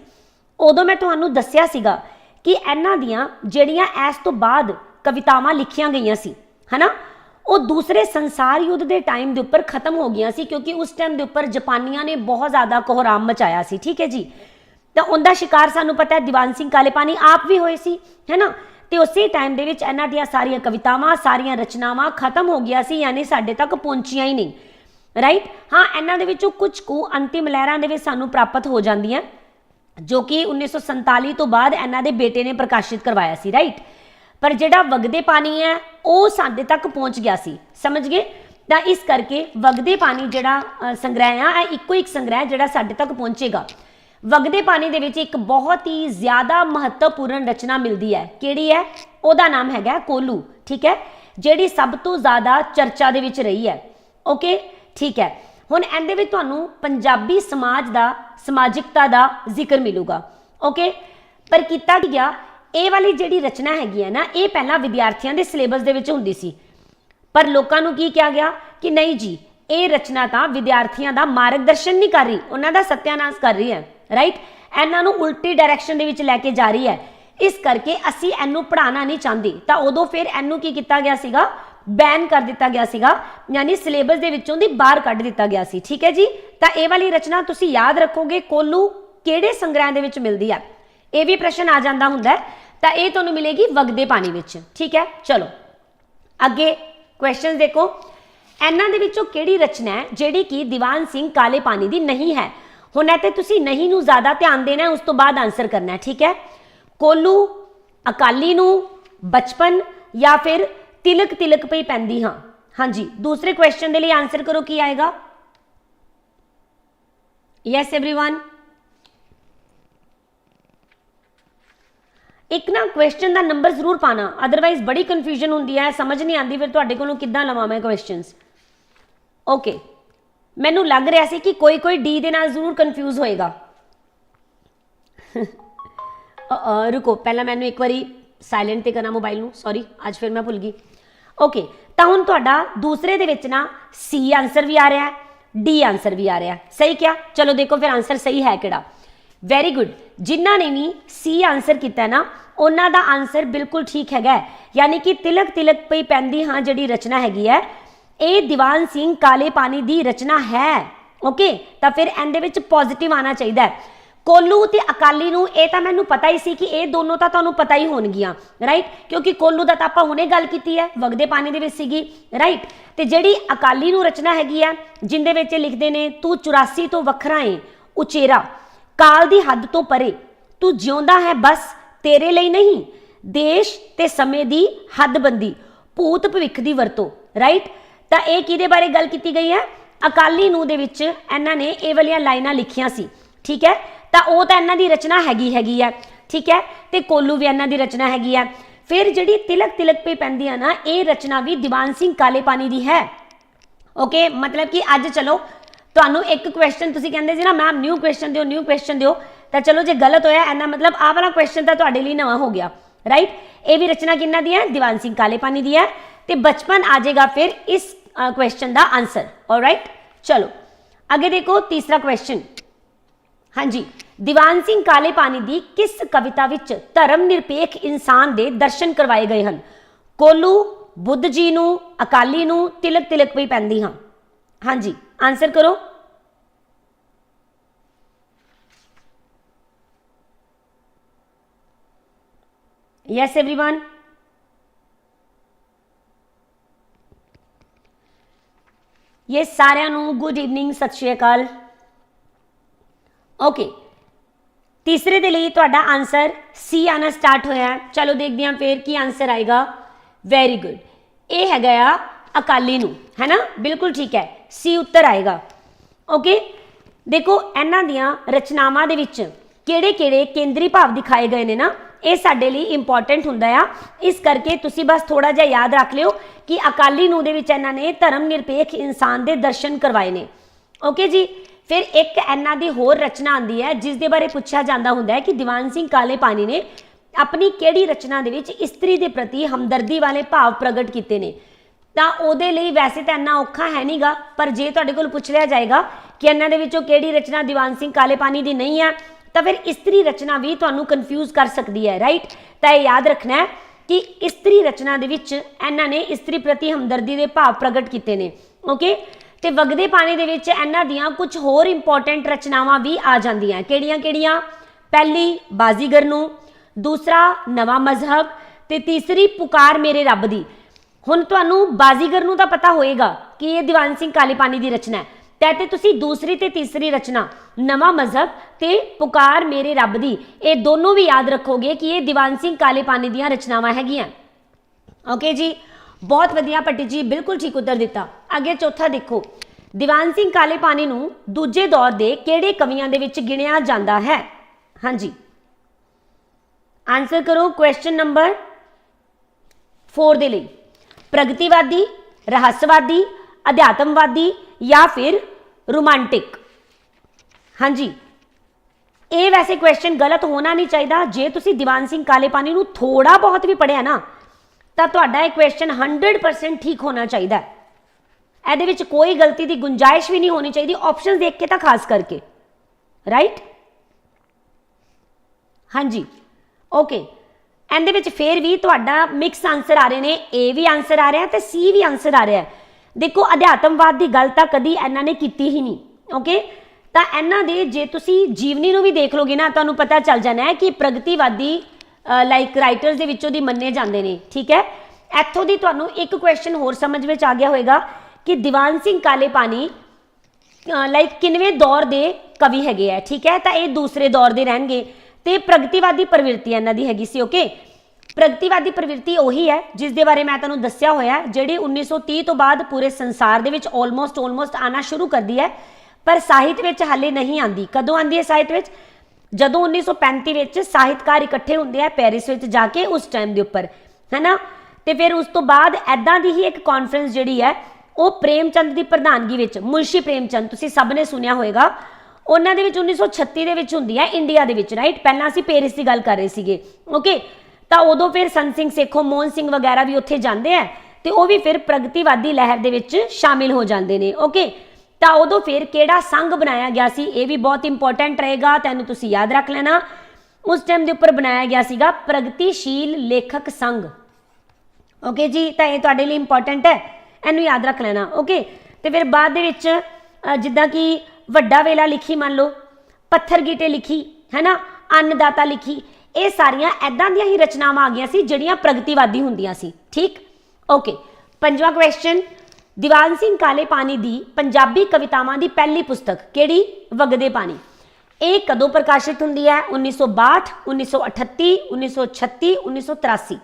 ਉਦੋਂ ਮੈਂ ਤੁਹਾਨੂੰ ਦੱਸਿਆ ਸੀਗਾ ਕਿ ਇਹਨਾਂ ਦੀਆਂ ਜਿਹੜੀਆਂ ਇਸ ਤੋਂ ਬਾਅਦ ਕਵਿਤਾਵਾਂ ਲਿਖੀਆਂ ਗਈਆਂ ਸੀ, ਹਨਾ? ਉਹ ਦੂਸਰੇ ਸੰਸਾਰ ਯੁੱਧ ਦੇ ਟਾਈਮ ਦੇ ਉੱਪਰ ਖਤਮ ਹੋ ਗਈਆਂ ਸੀ, ਕਿਉਂਕਿ ਉਸ ਟਾਈਮ ਦੇ ਉੱਪਰ ਜਾਪਾਨੀਆਂ ਨੇ ਬਹੁਤ ਜ਼ਿਆਦਾ ਕੋਹਰਾਮ ਮਚਾਇਆ ਸੀ, ਠੀਕ ਹੈ ਜੀ? ਤਾਂ ਉਹਦਾ ਸ਼ਿਕਾਰ ਸਾਨੂੰ ਪਤਾ ਹੈ, ਦੀਵਾਨ ਸਿੰਘ ਕਾਲੇਪਾਨੀ ਆਪ ਵੀ ਹੋਏ ਸੀ, ਹੈਨਾ? ਤੇ ਉਸੇ ਟਾਈਮ ਦੇ ਵਿੱਚ ਇਹਨਾਂ ਦੀਆਂ ਸਾਰੀਆਂ ਕਵਿਤਾਵਾਂ, ਸਾਰੀਆਂ ਰਚਨਾਵਾਂ ਖਤਮ ਹੋ ਗਿਆ ਸੀ, ਯਾਨੀ ਸਾਡੇ ਤੱਕ ਪਹੁੰਚੀਆਂ ਹੀ ਨਹੀਂ ਰਾਈਟ ਹਾਂ, ਇਹਨਾਂ ਦੇ ਵਿੱਚੋਂ ਕੁਝ ਕੁ ਅੰਤਿਮ ਲਹਿਰਾਂ ਦੇ ਵਿੱਚ ਸਾਨੂੰ ਪ੍ਰਾਪਤ ਹੋ ਜਾਂਦੀਆਂ, ਜੋ ਕਿ 1947 ਤੋਂ ਬਾਅਦ ਇਹਨਾਂ ਦੇ ਬੇਟੇ ਨੇ ਪ੍ਰਕਾਸ਼ਿਤ ਕਰਵਾਇਆ ਸੀ ਰਾਈਟ ਪਰ ਜਿਹੜਾ ਵਗਦੇ ਪਾਣੀ ਹੈ, ਉਹ ਸਾਡੇ ਤੱਕ ਪਹੁੰਚ ਗਿਆ ਸੀ। ਸਮਝ ਗਏ? ਤਾਂ ਇਸ ਕਰਕੇ ਵਗਦੇ ਪਾਣੀ ਜਿਹੜਾ ਸੰਗ੍ਰਹਿ ਆ, ਇਹ ਇੱਕੋ ਇੱਕ ਸੰਗ੍ਰਹਿ ਜਿਹੜਾ ਸਾਡੇ ਤੱਕ ਪਹੁੰਚੇਗਾ। ਵਗਦੇ ਪਾਣੀ ਦੇ ਵਿੱਚ ਇੱਕ ਬਹੁਤ ਹੀ ਜ਼ਿਆਦਾ ਮਹੱਤਵਪੂਰਨ ਰਚਨਾ ਮਿਲਦੀ ਹੈ। ਕਿਹੜੀ ਹੈ? ਉਹਦਾ ਨਾਮ ਹੈਗਾ ਕੋਲੂ, ਠੀਕ ਹੈ? ਜਿਹੜੀ ਸਭ ਤੋਂ ਜ਼ਿਆਦਾ ਚਰਚਾ ਦੇ ਵਿੱਚ ਰਹੀ ਹੈ। ਓਕੇ ਠੀਕ ਹੈ। ਹੁਣ ਇਹਦੇ ਵਿੱਚ ਤੁਹਾਨੂੰ ਪੰਜਾਬੀ ਸਮਾਜ ਦਾ, ਸਮਾਜਿਕਤਾ ਦਾ ਜ਼ਿਕਰ ਮਿਲੂਗਾ। ਓਕੇ ਪਰ ਕੀਤਾ ਗਿਆ? ਇਹ ਵਾਲੀ ਜਿਹੜੀ ਰਚਨਾ ਹੈਗੀ ਹੈ ਨਾ, ਇਹ ਪਹਿਲਾਂ ਵਿਦਿਆਰਥੀਆਂ ਦੇ ਸਿਲੇਬਸ ਦੇ ਵਿੱਚ ਹੁੰਦੀ ਸੀ। ਪਰ ਲੋਕਾਂ ਨੂੰ ਕੀ ਕਿਹਾ ਗਿਆ? ਕਿ ਨਹੀਂ ਜੀ, ਇਹ ਰਚਨਾ ਤਾਂ ਵਿਦਿਆਰਥੀਆਂ ਦਾ ਮਾਰਗਦਰਸ਼ਨ ਨਹੀਂ ਕਰ ਰਹੀ, ਉਹਨਾਂ ਦਾ ਸਤਿਆਨਾਸ਼ ਕਰ ਰਹੀ ਹੈ ਰਾਈਟ ਇਹਨਾਂ ਨੂੰ ਉਲਟੀ ਡਾਇਰੈਕਸ਼ਨ ਦੇ ਵਿੱਚ ਲੈ ਕੇ ਜਾ ਰਹੀ ਹੈ। ਇਸ ਕਰਕੇ ਅਸੀਂ ਇਹਨੂੰ ਪੜਾਉਣਾ ਨਹੀਂ ਚਾਹੁੰਦੇ। ਤਾਂ ਉਦੋਂ ਫਿਰ ਇਹਨੂੰ ਕੀ ਕੀਤਾ ਗਿਆ ਸੀਗਾ? ਬੈਨ ਕਰ ਦਿੱਤਾ ਗਿਆ ਸੀਗਾ, ਯਾਨੀ ਸਿਲੇਬਸ ਦੇ ਵਿੱਚੋਂ ਦੀ ਬਾਹਰ ਕੱਢ ਦਿੱਤਾ ਗਿਆ ਸੀ। ਠੀਕ ਹੈ ਜੀ? ਤਾਂ ਇਹ ਵਾਲੀ ਰਚਨਾ ਤੁਸੀਂ ਯਾਦ ਰੱਖੋਗੇ, ਕੋਲੂ ਕਿਹੜੇ ਸੰਗ੍ਰਹਿ ਦੇ ਵਿੱਚ ਮਿਲਦੀ ਹੈ? ਇਹ ਵੀ ਪ੍ਰਸ਼ਨ ਆ ਜਾਂਦਾ ਹੁੰਦਾ ਹੈ ਤਾਂ ਇਹ ਤੁਹਾਨੂੰ ਮਿਲੇਗੀ ਵਗਦੇ ਪਾਣੀ ਵਿੱਚ ਠੀਕ ਹੈ ਚਲੋ ਅੱਗੇ ਕੁਐਸਚਨ ਦੇਖੋ ਇਹਨਾਂ ਦੇ ਵਿੱਚੋਂ ਕਿਹੜੀ ਰਚਨਾ ਹੈ ਜਿਹੜੀ ਕਿ ਦੀਵਾਨ ਸਿੰਘ ਕਾਲੇ ਪਾਣੀ ਦੀ ਨਹੀਂ ਹੈ ਹੁਣ ਇਹ ਤੇ ਤੁਸੀਂ ਨਹੀਂ ਨੂੰ ਜ਼ਿਆਦਾ ਧਿਆਨ ਦੇਣਾ ਹੈ ਉਸ ਤੋਂ ਬਾਅਦ ਆਨਸਰ ਕਰਨਾ ਹੈ ਠੀਕ ਹੈ ਕੋਲੂ ਅਕਾਲੀ ਨੂੰ ਬਚਪਨ ਜਾਂ ਫਿਰ ਤਿਲਕ ਤਿਲਕ ਪਈ ਪੈਂਦੀ ਹਾਂ ਹਾਂਜੀ ਦੂਸਰੇ ਕੁਐਸਚਨ ਦੇ ਲਈ ਆਨਸਰ ਕਰੋ ਕੀ ਆਏਗਾ ਯੈਸ एवरीवन ਇੱਕ ਨਾ ਕੁਐਸਚਨ ਦਾ ਨੰਬਰ ਜ਼ਰੂਰ ਪਾਣਾ। ਅਦਰਵਾਈਜ਼ ਬੜੀ ਕਨਫਿਊਜ਼ਨ ਹੁੰਦੀ ਹੈ, ਸਮਝ ਨਹੀਂ ਆਉਂਦੀ, ਫਿਰ ਤੁਹਾਡੇ ਕੋਲੋਂ ਕਿੱਦਾਂ ਲਵਾਂ ਮੈਂ ਕੁਐਸਚਨਸ ਓਕੇ ਮੈਨੂੰ ਲੱਗ ਰਿਹਾ ਸੀ ਕਿ ਕੋਈ ਕੋਈ ਡੀ ਦੇ ਨਾਲ ਜ਼ਰੂਰ ਕਨਫਿਊਜ਼ ਹੋਏਗਾ। <laughs> ਰੁਕੋ, ਪਹਿਲਾਂ ਮੈਨੂੰ ਇੱਕ ਵਾਰੀ ਸਾਇਲੈਂਟ ਤੇ ਕਰਨਾ ਮੋਬਾਈਲ ਨੂੰ। ਸੌਰੀ ਅੱਜ ਫਿਰ ਮੈਂ ਭੁੱਲ ਗਈ। ਓਕੇ ਤਾਂ ਹੁਣ ਤੁਹਾਡਾ ਦੂਸਰੇ ਦੇ ਵਿੱਚ ਨਾ ਸੀ ਆਨਸਰ ਵੀ ਆ ਰਿਹਾ ਹੈ ਡੀ ਆਨਸਰ ਵੀ ਆ ਰਿਹਾ ਸਹੀ ਕਿਹਾ? ਚਲੋ ਦੇਖੋ ਫਿਰ ਆਨਸਰ ਸਹੀ ਹੈ ਕਿਹੜਾ। ਵੈਰੀ ਗੁੱਡ ਜਿਨ੍ਹਾਂ ਨੇ ਵੀ ਸੀ ਆਨਸਰ ਕੀਤਾ ਨਾ, ਉਹਨਾਂ ਦਾ ਆਨਸਰ ਬਿਲਕੁਲ ਠੀਕ ਹੈਗਾ ਯਾਨੀ ਕਿ ਤਿਲਕ ਤਿਲਕ ਪਈ ਪੈਂਦੀ ਹਾਂ ਜਿਹੜੀ ਰਚਨਾ ਹੈਗੀ ਹੈ, ਇਹ ਦੀਵਾਨ ਸਿੰਘ ਕਾਲੇ ਪਾਣੀ ਦੀ ਰਚਨਾ ਹੈ। ਓਕੇ ਤਾਂ ਫਿਰ ਇਹਦੇ ਵਿੱਚ ਪੋਜ਼ਿਟਿਵ ਆਣਾ ਚਾਹੀਦਾ ਹੈ। ਕੋਲੂ ਤੇ ਅਕਾਲੀ ਨੂੰ ਇਹ ਤਾਂ ਮੈਨੂੰ ਪਤਾ ਹੀ ਸੀ ਕਿ ਇਹ ਦੋਨੋਂ ਤਾਂ ਤੁਹਾਨੂੰ ਪਤਾ ਹੀ ਹੋਣਗੀਆਂ ਰਾਈਟ ਕਿਉਂਕਿ ਕੋਲੂ ਦਾ ਤਾਂ ਆਪਾਂ ਹੁਣੇ ਗੱਲ ਕੀਤੀ ਹੈ, ਵਗਦੇ ਪਾਣੀ ਦੇ ਵਿੱਚ ਸੀਗੀ ਰਾਈਟ ਤੇ ਜਿਹੜੀ ਅਕਾਲੀ ਨੂੰ ਰਚਨਾ ਹੈਗੀ ਹੈ, ਜਿੰਦੇ ਵਿੱਚ ਇਹ ਲਿਖਦੇ ਨੇ, ਤੂੰ 84 ਤੋਂ ਵੱਖਰਾ ਏ, ਉਚੇਰਾ। ਕਾਲ ਦੀ ਹੱਦ ਤੋਂ ਪਰੇ। ਤੂੰ ਜਿਉਂਦਾ ਹੈ ਬਸ, ਤੇਰੇ ਲਈ ਨਹੀਂ। ਦੇਸ਼ ਤੇ ਸਮੇਂ ਦੀ ਹੱਦਬੰਦੀ, ਭੂਤ ਭਵਿੱਖ ਦੀ ਵਰਤੋਂ। ਰਾਈਟ ਤਾਂ ਇਹ ਕਿਹਦੇ ਬਾਰੇ ਗੱਲ ਕੀਤੀ ਗਈ ਹੈ? ਅਕਾਲੀ ਨੂੰ ਦੇ ਵਿੱਚ ਇਹਨਾਂ ਨੇ ਇਹ ਵਾਲੀਆਂ ਲਾਈਨਾਂ ਲਿਖੀਆਂ ਸੀ। ਠੀਕ ਹੈ? ਤਾਂ ਉਹ ਤਾਂ ਇਹਨਾਂ ਦੀ ਰਚਨਾ ਹੈਗੀ ਹੈਗੀ ਹੈ ਠੀਕ ਹੈ? ਤੇ ਕੋਲੂ ਵੀ ਇਹਨਾਂ ਦੀ ਰਚਨਾ ਹੈਗੀ ਹੈ ਫਿਰ ਜਿਹੜੀ ਤਿਲਕ ਤਿਲਕ ਪੇ ਪੈਂਦੀ ਆ ਨਾ, ਇਹ ਰਚਨਾ ਵੀ ਦੀਵਾਨ ਸਿੰਘ ਕਾਲੇ ਪਾਣੀ ਦੀ ਹੈ। ਓਕੇ ਮਤਲਬ ਕਿ ਅੱਜ ਚਲੋ ਤੁਹਾਨੂੰ ਇੱਕ ਕੁਐਸਚਨ ਤੁਸੀਂ ਕਹਿੰਦੇ ਸੀ ਨਾ ਮੈਮ ਨਿਊ ਕੁਐਸਚਨ ਦਿਓ ਨਿਊ ਕੁਐਸਚਨ ਦਿਓ। ਤਾਂ ਚਲੋ ਜੇ ਗਲਤ ਹੋਇਆ ਇਹਦਾ ਮਤਲਬ ਆਹ ਵਾਲਾ ਕੁਐਸਚਨ ਤਾਂ ਤੁਹਾਡੇ ਲਈ ਨਵਾਂ ਹੋ ਗਿਆ ਰਾਈਟ ਇਹ ਵੀ ਰਚਨਾ ਕਿੰਨਾ ਦੀ ਹੈ? ਦੀਵਾਨ ਸਿੰਘ ਕਾਲੇਪਾਨੀ ਦੀ ਹੈ। ਤੇ ਬਚਪਨ ਆ ਜਾਏਗਾ ਫਿਰ ਇਸ ਕੁਐਸਚਨ ਦਾ ਆਨਸਰ ਆਲਰਾਈਟ ਚਲੋ, ਅੱਗੇ ਦੇਖੋ ਤੀਸਰਾ ਕੁਐਸਚਨ ਹਾਂਜੀ, ਦੀਵਾਨ ਸਿੰਘ ਕਾਲੇ ਪਾਣੀ ਦੀ ਕਿਸ ਕਵਿਤਾ ਵਿੱਚ ਧਰਮ ਨਿਰਪੇਖ ਇਨਸਾਨ ਦੇ ਦਰਸ਼ਨ ਕਰਵਾਏ ਗਏ ਹਨ? ਕੋਲੂ, ਬੁੱਧ ਜੀ ਨੂੰ, ਅਕਾਲੀ ਨੂੰ ਤਿਲਕ ਤਿਲਕ ਵੀ ਪੈਂਦੀ ਹਾਂ। ਹਾਂਜੀ। ਆਨਸਰ ਕਰੋ। Yes, everyone. Yes, ਸਾਰਿਆਂ ਨੂੰ ਗੁੱਡ ਈਵਨਿੰਗ ਸਤਿ ਸ਼੍ਰੀ ਅਕਾਲ। ਓਕੇ ਤੀਸਰੇ ਦੇ ਲਈ ਤੁਹਾਡਾ ਆਨਸਰ ਸੀ ਆਣਾ ਸਟਾਰਟ ਹੋਇਆ ਚਲੋ ਦੇਖਦੇ ਹਾਂ ਫੇਰ ਕੀ ਆਨਸਰ ਆਏਗਾ। ਵੈਰੀ ਗੁੱਡ ਇਹ ਹੈਗਾ ਆ ਅਕਾਲੀ ਨੂੰ ਹੈਨਾ ਬਿਲਕੁਲ ਠੀਕ ਹੈ। ਸੀ ਉੱਤਰ ਆਏਗਾ। ਓਕੇ ਦੇਖੋ, ਇਹਨਾਂ ਦੀਆਂ ਰਚਨਾਵਾਂ ਦੇ ਵਿੱਚ ਕਿਹੜੇ ਕਿਹੜੇ ਕੇਂਦਰੀ ਭਾਵ ਦਿਖਾਏ ਗਏ ਨੇ ਨਾ, ਇਹ ਸਾਡੇ ਲਈ ਇੰਪੋਰਟੈਂਟ ਹੁੰਦਾ ਆ। ਇਸ ਕਰਕੇ ਤੁਸੀਂ ਬਸ ਥੋੜਾ ਜਿਹਾ ਯਾਦ ਰੱਖ ਲਿਓ ਕਿ ਅਕਾਲੀ ਨੂੰ ਦੇ ਵਿੱਚ ਇਹਨਾਂ ਨੇ ਧਰਮ ਨਿਰਪੇਖ ਇਨਸਾਨ ਦੇ ਦਰਸ਼ਨ ਕਰਵਾਏ ਨੇ। ਓਕੇ ਜੀ? ਫਿਰ ਇੱਕ ਇਹਨਾਂ ਦੀ ਹੋਰ ਰਚਨਾ ਆਂਦੀ ਹੈ, ਜਿਸ ਦੇ ਬਾਰੇ ਪੁੱਛਿਆ ਜਾਂਦਾ ਹੁੰਦਾ ਹੈ ਕਿ ਦੀਵਾਨ ਸਿੰਘ ਕਾਲੇ ਪਾਣੀ ਨੇ ਆਪਣੀ ਕਿਹੜੀ ਰਚਨਾ ਦੇ ਵਿੱਚ ਇਸਤਰੀ ਦੇ ਪ੍ਰਤੀ ਹਮਦਰਦੀ ਵਾਲੇ ਭਾਵ ਪ੍ਰਗਟ ਕੀਤੇ ਨੇ? ਤਾਂ ਉਹਦੇ ਲਈ ਵੈਸੇ ਤਾਂ ਇੰਨਾ ਔਖਾ ਹੈ ਨਹੀਂਗਾ ਪਰ ਜੇ ਤੁਹਾਡੇ ਕੋਲ ਪੁੱਛ ਲਿਆ ਜਾਏਗਾ ਕਿ ਇਹਨਾਂ ਦੇ ਵਿੱਚੋਂ ਕਿਹੜੀ ਰਚਨਾ ਦੀਵਾਨ ਸਿੰਘ ਕਾਲੇ ਪਾਣੀ ਦੀ ਨਹੀਂ ਹੈ, ਤਾਂ ਫਿਰ ਇਸਤਰੀ ਰਚਨਾ ਵੀ ਤੁਹਾਨੂੰ ਕਨਫਿਊਜ਼ ਕਰ ਸਕਦੀ ਹੈ ਰਾਈਟ ਤਾਂ ਇਹ ਯਾਦ ਰੱਖਣਾ ਹੈ ਕਿ ਇਸਤਰੀ ਰਚਨਾ ਦੇ ਵਿੱਚ ਇਹਨਾਂ ਨੇ ਇਸਤਰੀ ਪ੍ਰਤੀ ਹਮਦਰਦੀ ਦੇ ਭਾਵ ਪ੍ਰਗਟ ਕੀਤੇ ਨੇ ਓਕੇ ਤੇ ਵਗਦੇ ਪਾਣੀ ਦੇ ਵਿੱਚ ਇਹਨਾਂ ਦੀਆਂ ਕੁਝ ਹੋਰ ਇੰਪੋਰਟੈਂਟ ਰਚਨਾਵਾਂ ਵੀ ਆ ਜਾਂਦੀਆਂ ਕਿਹੜੀਆਂ ਕਿਹੜੀਆਂ? ਪਹਿਲੀ, ਬਾਜ਼ੀਗਰ ਨੂੰ, ਦੂਸਰਾ, ਨਵਾਂ ਮਜ਼ਹਬ, ਤੇ ਤੀਸਰੀ, ਪੁਕਾਰ ਮੇਰੇ ਰੱਬ ਦੀ। ਹੁਣ ਤੁਹਾਨੂੰ ਬਾਜ਼ੀਗਰ ਨੂੰ ਤਾਂ ਪਤਾ ਹੋਏਗਾ ਕਿ ਇਹ ਦੀਵਾਨ ਸਿੰਘ ਕਾਲੇ ਦੀ ਰਚਨਾ ਹੈ। ਤੇ ਤੇ ਤੁਸੀਂ ਦੂਸਰੀ ਤੇ ਤੀਸਰੀ ਰਚਨਾ, ਨਵਾਂ ਮਜ਼ਹਬ ਤੇ ਪੁਕਾਰ ਮੇਰੇ ਰੱਬ ਦੀ, ਇਹ ਦੋਨੋਂ ਵੀ ਯਾਦ ਰੱਖੋਗੇ ਕਿ ਇਹ ਦੀਵਾਨ ਸਿੰਘ ਕਾਲੇ ਦੀਆਂ ਰਚਨਾਵਾਂ ਹੈਗੀਆਂ। ਓਕੇ ਜੀ? ਬਹੁਤ ਵਧੀਆ ਪੱਟੀ ਜੀ, ਬਿਲਕੁਲ ਠੀਕ ਉੱਤਰ ਦਿੱਤਾ। ਅੱਗੇ ਚੌਥਾ ਦੇਖੋ। ਦੀਵਾਨ ਸਿੰਘ ਕਾਲੇਪਾਨੀ ਨੂੰ ਦੂਜੇ ਦੌਰ ਦੇ ਕਿਹੜੇ ਕਵੀਆਂ ਦੇ ਵਿੱਚ ਗਿਣਿਆ ਜਾਂਦਾ ਹੈ? ਹਾਂਜੀ। ਆਨਸਰ ਕਰੋ ਕੁਐਸਚਨ ਨੰਬਰ 4 ਦੇ ਲਈ। ਪ੍ਰਗਤੀਵਾਦੀ, ਰਹੱਸਵਾਦੀ, ਅਧਿਆਤਮਵਾਦੀ ਜਾਂ ਫਿਰ ਰੋਮਾਂਟਿਕ? ਹਾਂਜੀ। ਇਹ ਵੈਸੇ ਕੁਐਸਚਨ ਗਲਤ ਹੋਣਾ ਨਹੀਂ ਚਾਹੀਦਾ। ਜੇ ਤੁਸੀਂ ਦੀਵਾਨ ਸਿੰਘ ਕਾਲੇਪਾਨੀ ਨੂੰ ਥੋੜਾ ਬਹੁਤ ਵੀ ਪੜਿਆ ਨਾ, ਤਾਂ ਤੁਹਾਡਾ ਇਹ ਕੁਐਸਚਨ 100% ਠੀਕ ਹੋਣਾ ਚਾਹੀਦਾ। ਹੈ ਇਹਦੇ ਵਿੱਚ ਕੋਈ ਗਲਤੀ ਦੀ ਗੁੰਜਾਇਸ਼ ਵੀ ਨਹੀਂ ਹੋਣੀ ਚਾਹੀਦੀ। ਆਪਸ਼ਨਸ ਦੇਖ ਕੇ ਤਾਂ ਖਾਸ ਕਰਕੇ। ਰਾਈਟ ਹਾਂਜੀ। ਓਕੇ ਇਹਦੇ ਵਿੱਚ ਫੇਰ ਵੀ ਤੁਹਾਡਾ ਮਿਕਸ ਆਨਸਰ ਆ ਰਹੇ ਨੇ, A ਵੀ ਆਨਸਰ ਆ ਰਿਹਾ ਤੇ C ਵੀ ਆਨਸਰ ਆ ਰਿਹਾ। ਦੇਖੋ, ਅਧਿਆਤਮਵਾਦ ਦੀ ਗੱਲ ਤਾਂ ਕਦੀ ਇਹਨਾਂ ਨੇ ਕੀਤੀ ਹੀ ਨਹੀਂ ਓਕੇ ਤਾਂ ਇਹਨਾਂ ਦੇ ਜੇ ਤੁਸੀਂ ਜੀਵਨੀ ਨੂੰ ਵੀ ਦੇਖ ਲੋਗੇ ਨਾ, ਤੁਹਾਨੂੰ ਪਤਾ ਚੱਲ ਜਾਣਾ ਹੈ ਕਿ ਪ੍ਰਗਤੀਵਾਦੀ ਲਾਈਕ ਰਾਈਟਰਸ ਦੇ ਵਿੱਚੋਂ ਦੀ ਮੰਨੇ ਜਾਂਦੇ ਨੇ, ਠੀਕ ਹੈ? ਇੱਥੋਂ ਦੀ ਤੁਹਾਨੂੰ ਇੱਕ ਕੁਐਸਚਨ ਹੋਰ ਸਮਝ ਵਿੱਚ ਆ ਗਿਆ ਹੋਵੇਗਾ ਕਿ ਦੀਵਾਨ ਸਿੰਘ ਕਾਲੇ ਪਾਣੀ ਲਾਈਕ ਕਿਨਵੇਂ ਦੌਰ ਦੇ ਕਵੀ ਹੈਗੇ ਆ, ਠੀਕ ਹੈ? ਤਾਂ ਇਹ ਦੂਸਰੇ ਦੌਰ ਦੇ ਰਹਿਣਗੇ। ਤੇ ਪ੍ਰਗਤੀਵਾਦੀ ਪ੍ਰਵਿਰਤੀ ਇਹਨਾਂ ਦੀ ਹੈਗੀ ਸੀ ਓਕੇ ਪ੍ਰਗਤੀਵਾਦੀ ਪ੍ਰਵਿਰਤੀ ਉਹੀ ਹੈ ਜਿਸ ਦੇ ਬਾਰੇ ਮੈਂ ਤੁਹਾਨੂੰ ਦੱਸਿਆ ਹੋਇਆ ਹੈ, ਜਿਹੜੀ 1930 ਤੋਂ ਬਾਅਦ ਪੂਰੇ ਸੰਸਾਰ ਦੇ ਵਿੱਚ ਆਲਮੋਸਟ ਆਲਮੋਸਟ ਆਣਾ ਸ਼ੁਰੂ ਕਰਦੀ ਹੈ ਪਰ ਸਾਹਿਤ ਵਿੱਚ ਹਾਲੇ ਨਹੀਂ ਆਂਦੀ ਕਦੋਂ ਆਂਦੀ ਹੈ ਸਾਹਿਤ ਵਿੱਚ? ਜਦੋਂ 1935 ਵਿੱਚ ਸਾਹਿਤਕਾਰ ਇਕੱਠੇ ਹੁੰਦੇ ਆ ਪੈਰਿਸ ਵਿੱਚ ਜਾ ਕੇ ਉਸ ਟਾਈਮ ਦੇ ਉੱਪਰ ਹੈਨਾ? ਤੇ ਫਿਰ ਉਸ ਤੋਂ ਬਾਅਦ ਐਦਾਂ ਦੀ ਹੀ ਇੱਕ ਕਾਨਫਰੰਸ ਜਿਹੜੀ ਹੈ ਉਹ ਪ੍ਰੇਮਚੰਦ ਦੀ ਪ੍ਰਧਾਨਗੀ ਵਿੱਚ ਮੁਨਸ਼ੀ ਪ੍ਰੇਮਚੰਦ ਤੁਸੀਂ ਸਭ ਨੇ ਸੁਣਿਆ ਹੋਵੇਗਾ ਉਹਨਾਂ ਦੇ ਵਿੱਚ 1936 ਦੇ ਵਿੱਚ ਹੁੰਦੀ ਹੈ ਇੰਡੀਆ ਦੇ ਵਿੱਚ ਰਾਈਟ ਪਹਿਲਾਂ ਅਸੀਂ ਪੈਰਿਸ ਦੀ ਗੱਲ ਕਰ ਰਹੇ ਸੀਗੇ ਓਕੇ ਤਾਂ ਉਦੋਂ ਫਿਰ ਸੰਤ ਸਿੰਘ ਸੇਖੋ ਮੋਹਨ ਸਿੰਘ ਵਗੈਰਾ ਵੀ ਉੱਥੇ ਜਾਂਦੇ ਆ, ਤੇ ਉਹ ਵੀ ਫਿਰ ਪ੍ਰਗਤੀਵਾਦੀ ਲਹਿਰ ਦੇ ਵਿੱਚ ਸ਼ਾਮਿਲ ਹੋ ਜਾਂਦੇ ਨੇ ਓਕੇ ਤਾਂ ਉਦੋਂ ਫਿਰ ਕਿਹੜਾ ਸੰਘ ਬਣਾਇਆ ਗਿਆ ਸੀ? ਇਹ ਵੀ ਬਹੁਤ ਇੰਪੋਰਟੈਂਟ ਰਹੇਗਾ, ਤੈਨੂੰ ਤੁਸੀਂ ਯਾਦ ਰੱਖ ਲੈਣਾ। ਉਸ ਟਾਈਮ ਦੇ ਉੱਪਰ ਬਣਾਇਆ ਗਿਆ ਸੀਗਾ ਪ੍ਰਗਤੀਸ਼ੀਲ ਲੇਖਕ ਸੰਘ। ਓਕੇ ਜੀ, ਤਾਂ ਇਹ ਤੁਹਾਡੇ ਲਈ ਇੰਪੋਰਟੈਂਟ ਹੈ। ਇਹਨੂੰ ਯਾਦ ਰੱਖ ਲੈਣਾ ਓਕੇ ਤੇ ਫਿਰ ਬਾਅਦ ਦੇ ਵਿੱਚ ਜਿੱਦਾਂ ਕਿ ਵੱਡਾ ਵੇਲਾ ਲਿਖੀ ਮੰਨ ਲਓ, ਪੱਥਰ ਗੀਟੇ ਲਿਖੀ, ਹੈਨਾ, ਅੰਨਦਾਤਾ ਲਿਖੀ, ਇਹ ਸਾਰੀਆਂ ਐਦਾਂ ਦੀਆਂ ਹੀ ਰਚਨਾਵਾਂ ਆ ਗਈਆਂ ਸੀ ਜਿਹੜੀਆਂ ਪ੍ਰਗਤੀਵਾਦੀ ਹੁੰਦੀਆਂ ਸੀ, ਠੀਕ? ਓਕੇ ਪੰਜਵਾਂ ਕੁਐਸਚਨ ਦੀਵਾਨ ਸਿੰਘ ਕਾਲੇ ਪਾਣੀ ਦੀ ਪੰਜਾਬੀ ਕਵਿਤਾਵਾਂ ਦੀ ਪਹਿਲੀ ਪੁਸਤਕ ਕਿਹੜੀ? ਵਗਦੇ ਪਾਣੀ। ਇਹ ਕਦੋਂ ਪ੍ਰਕਾਸ਼ਿਤ ਹੁੰਦੀ ਹੈ? 1962 1938 1936 1983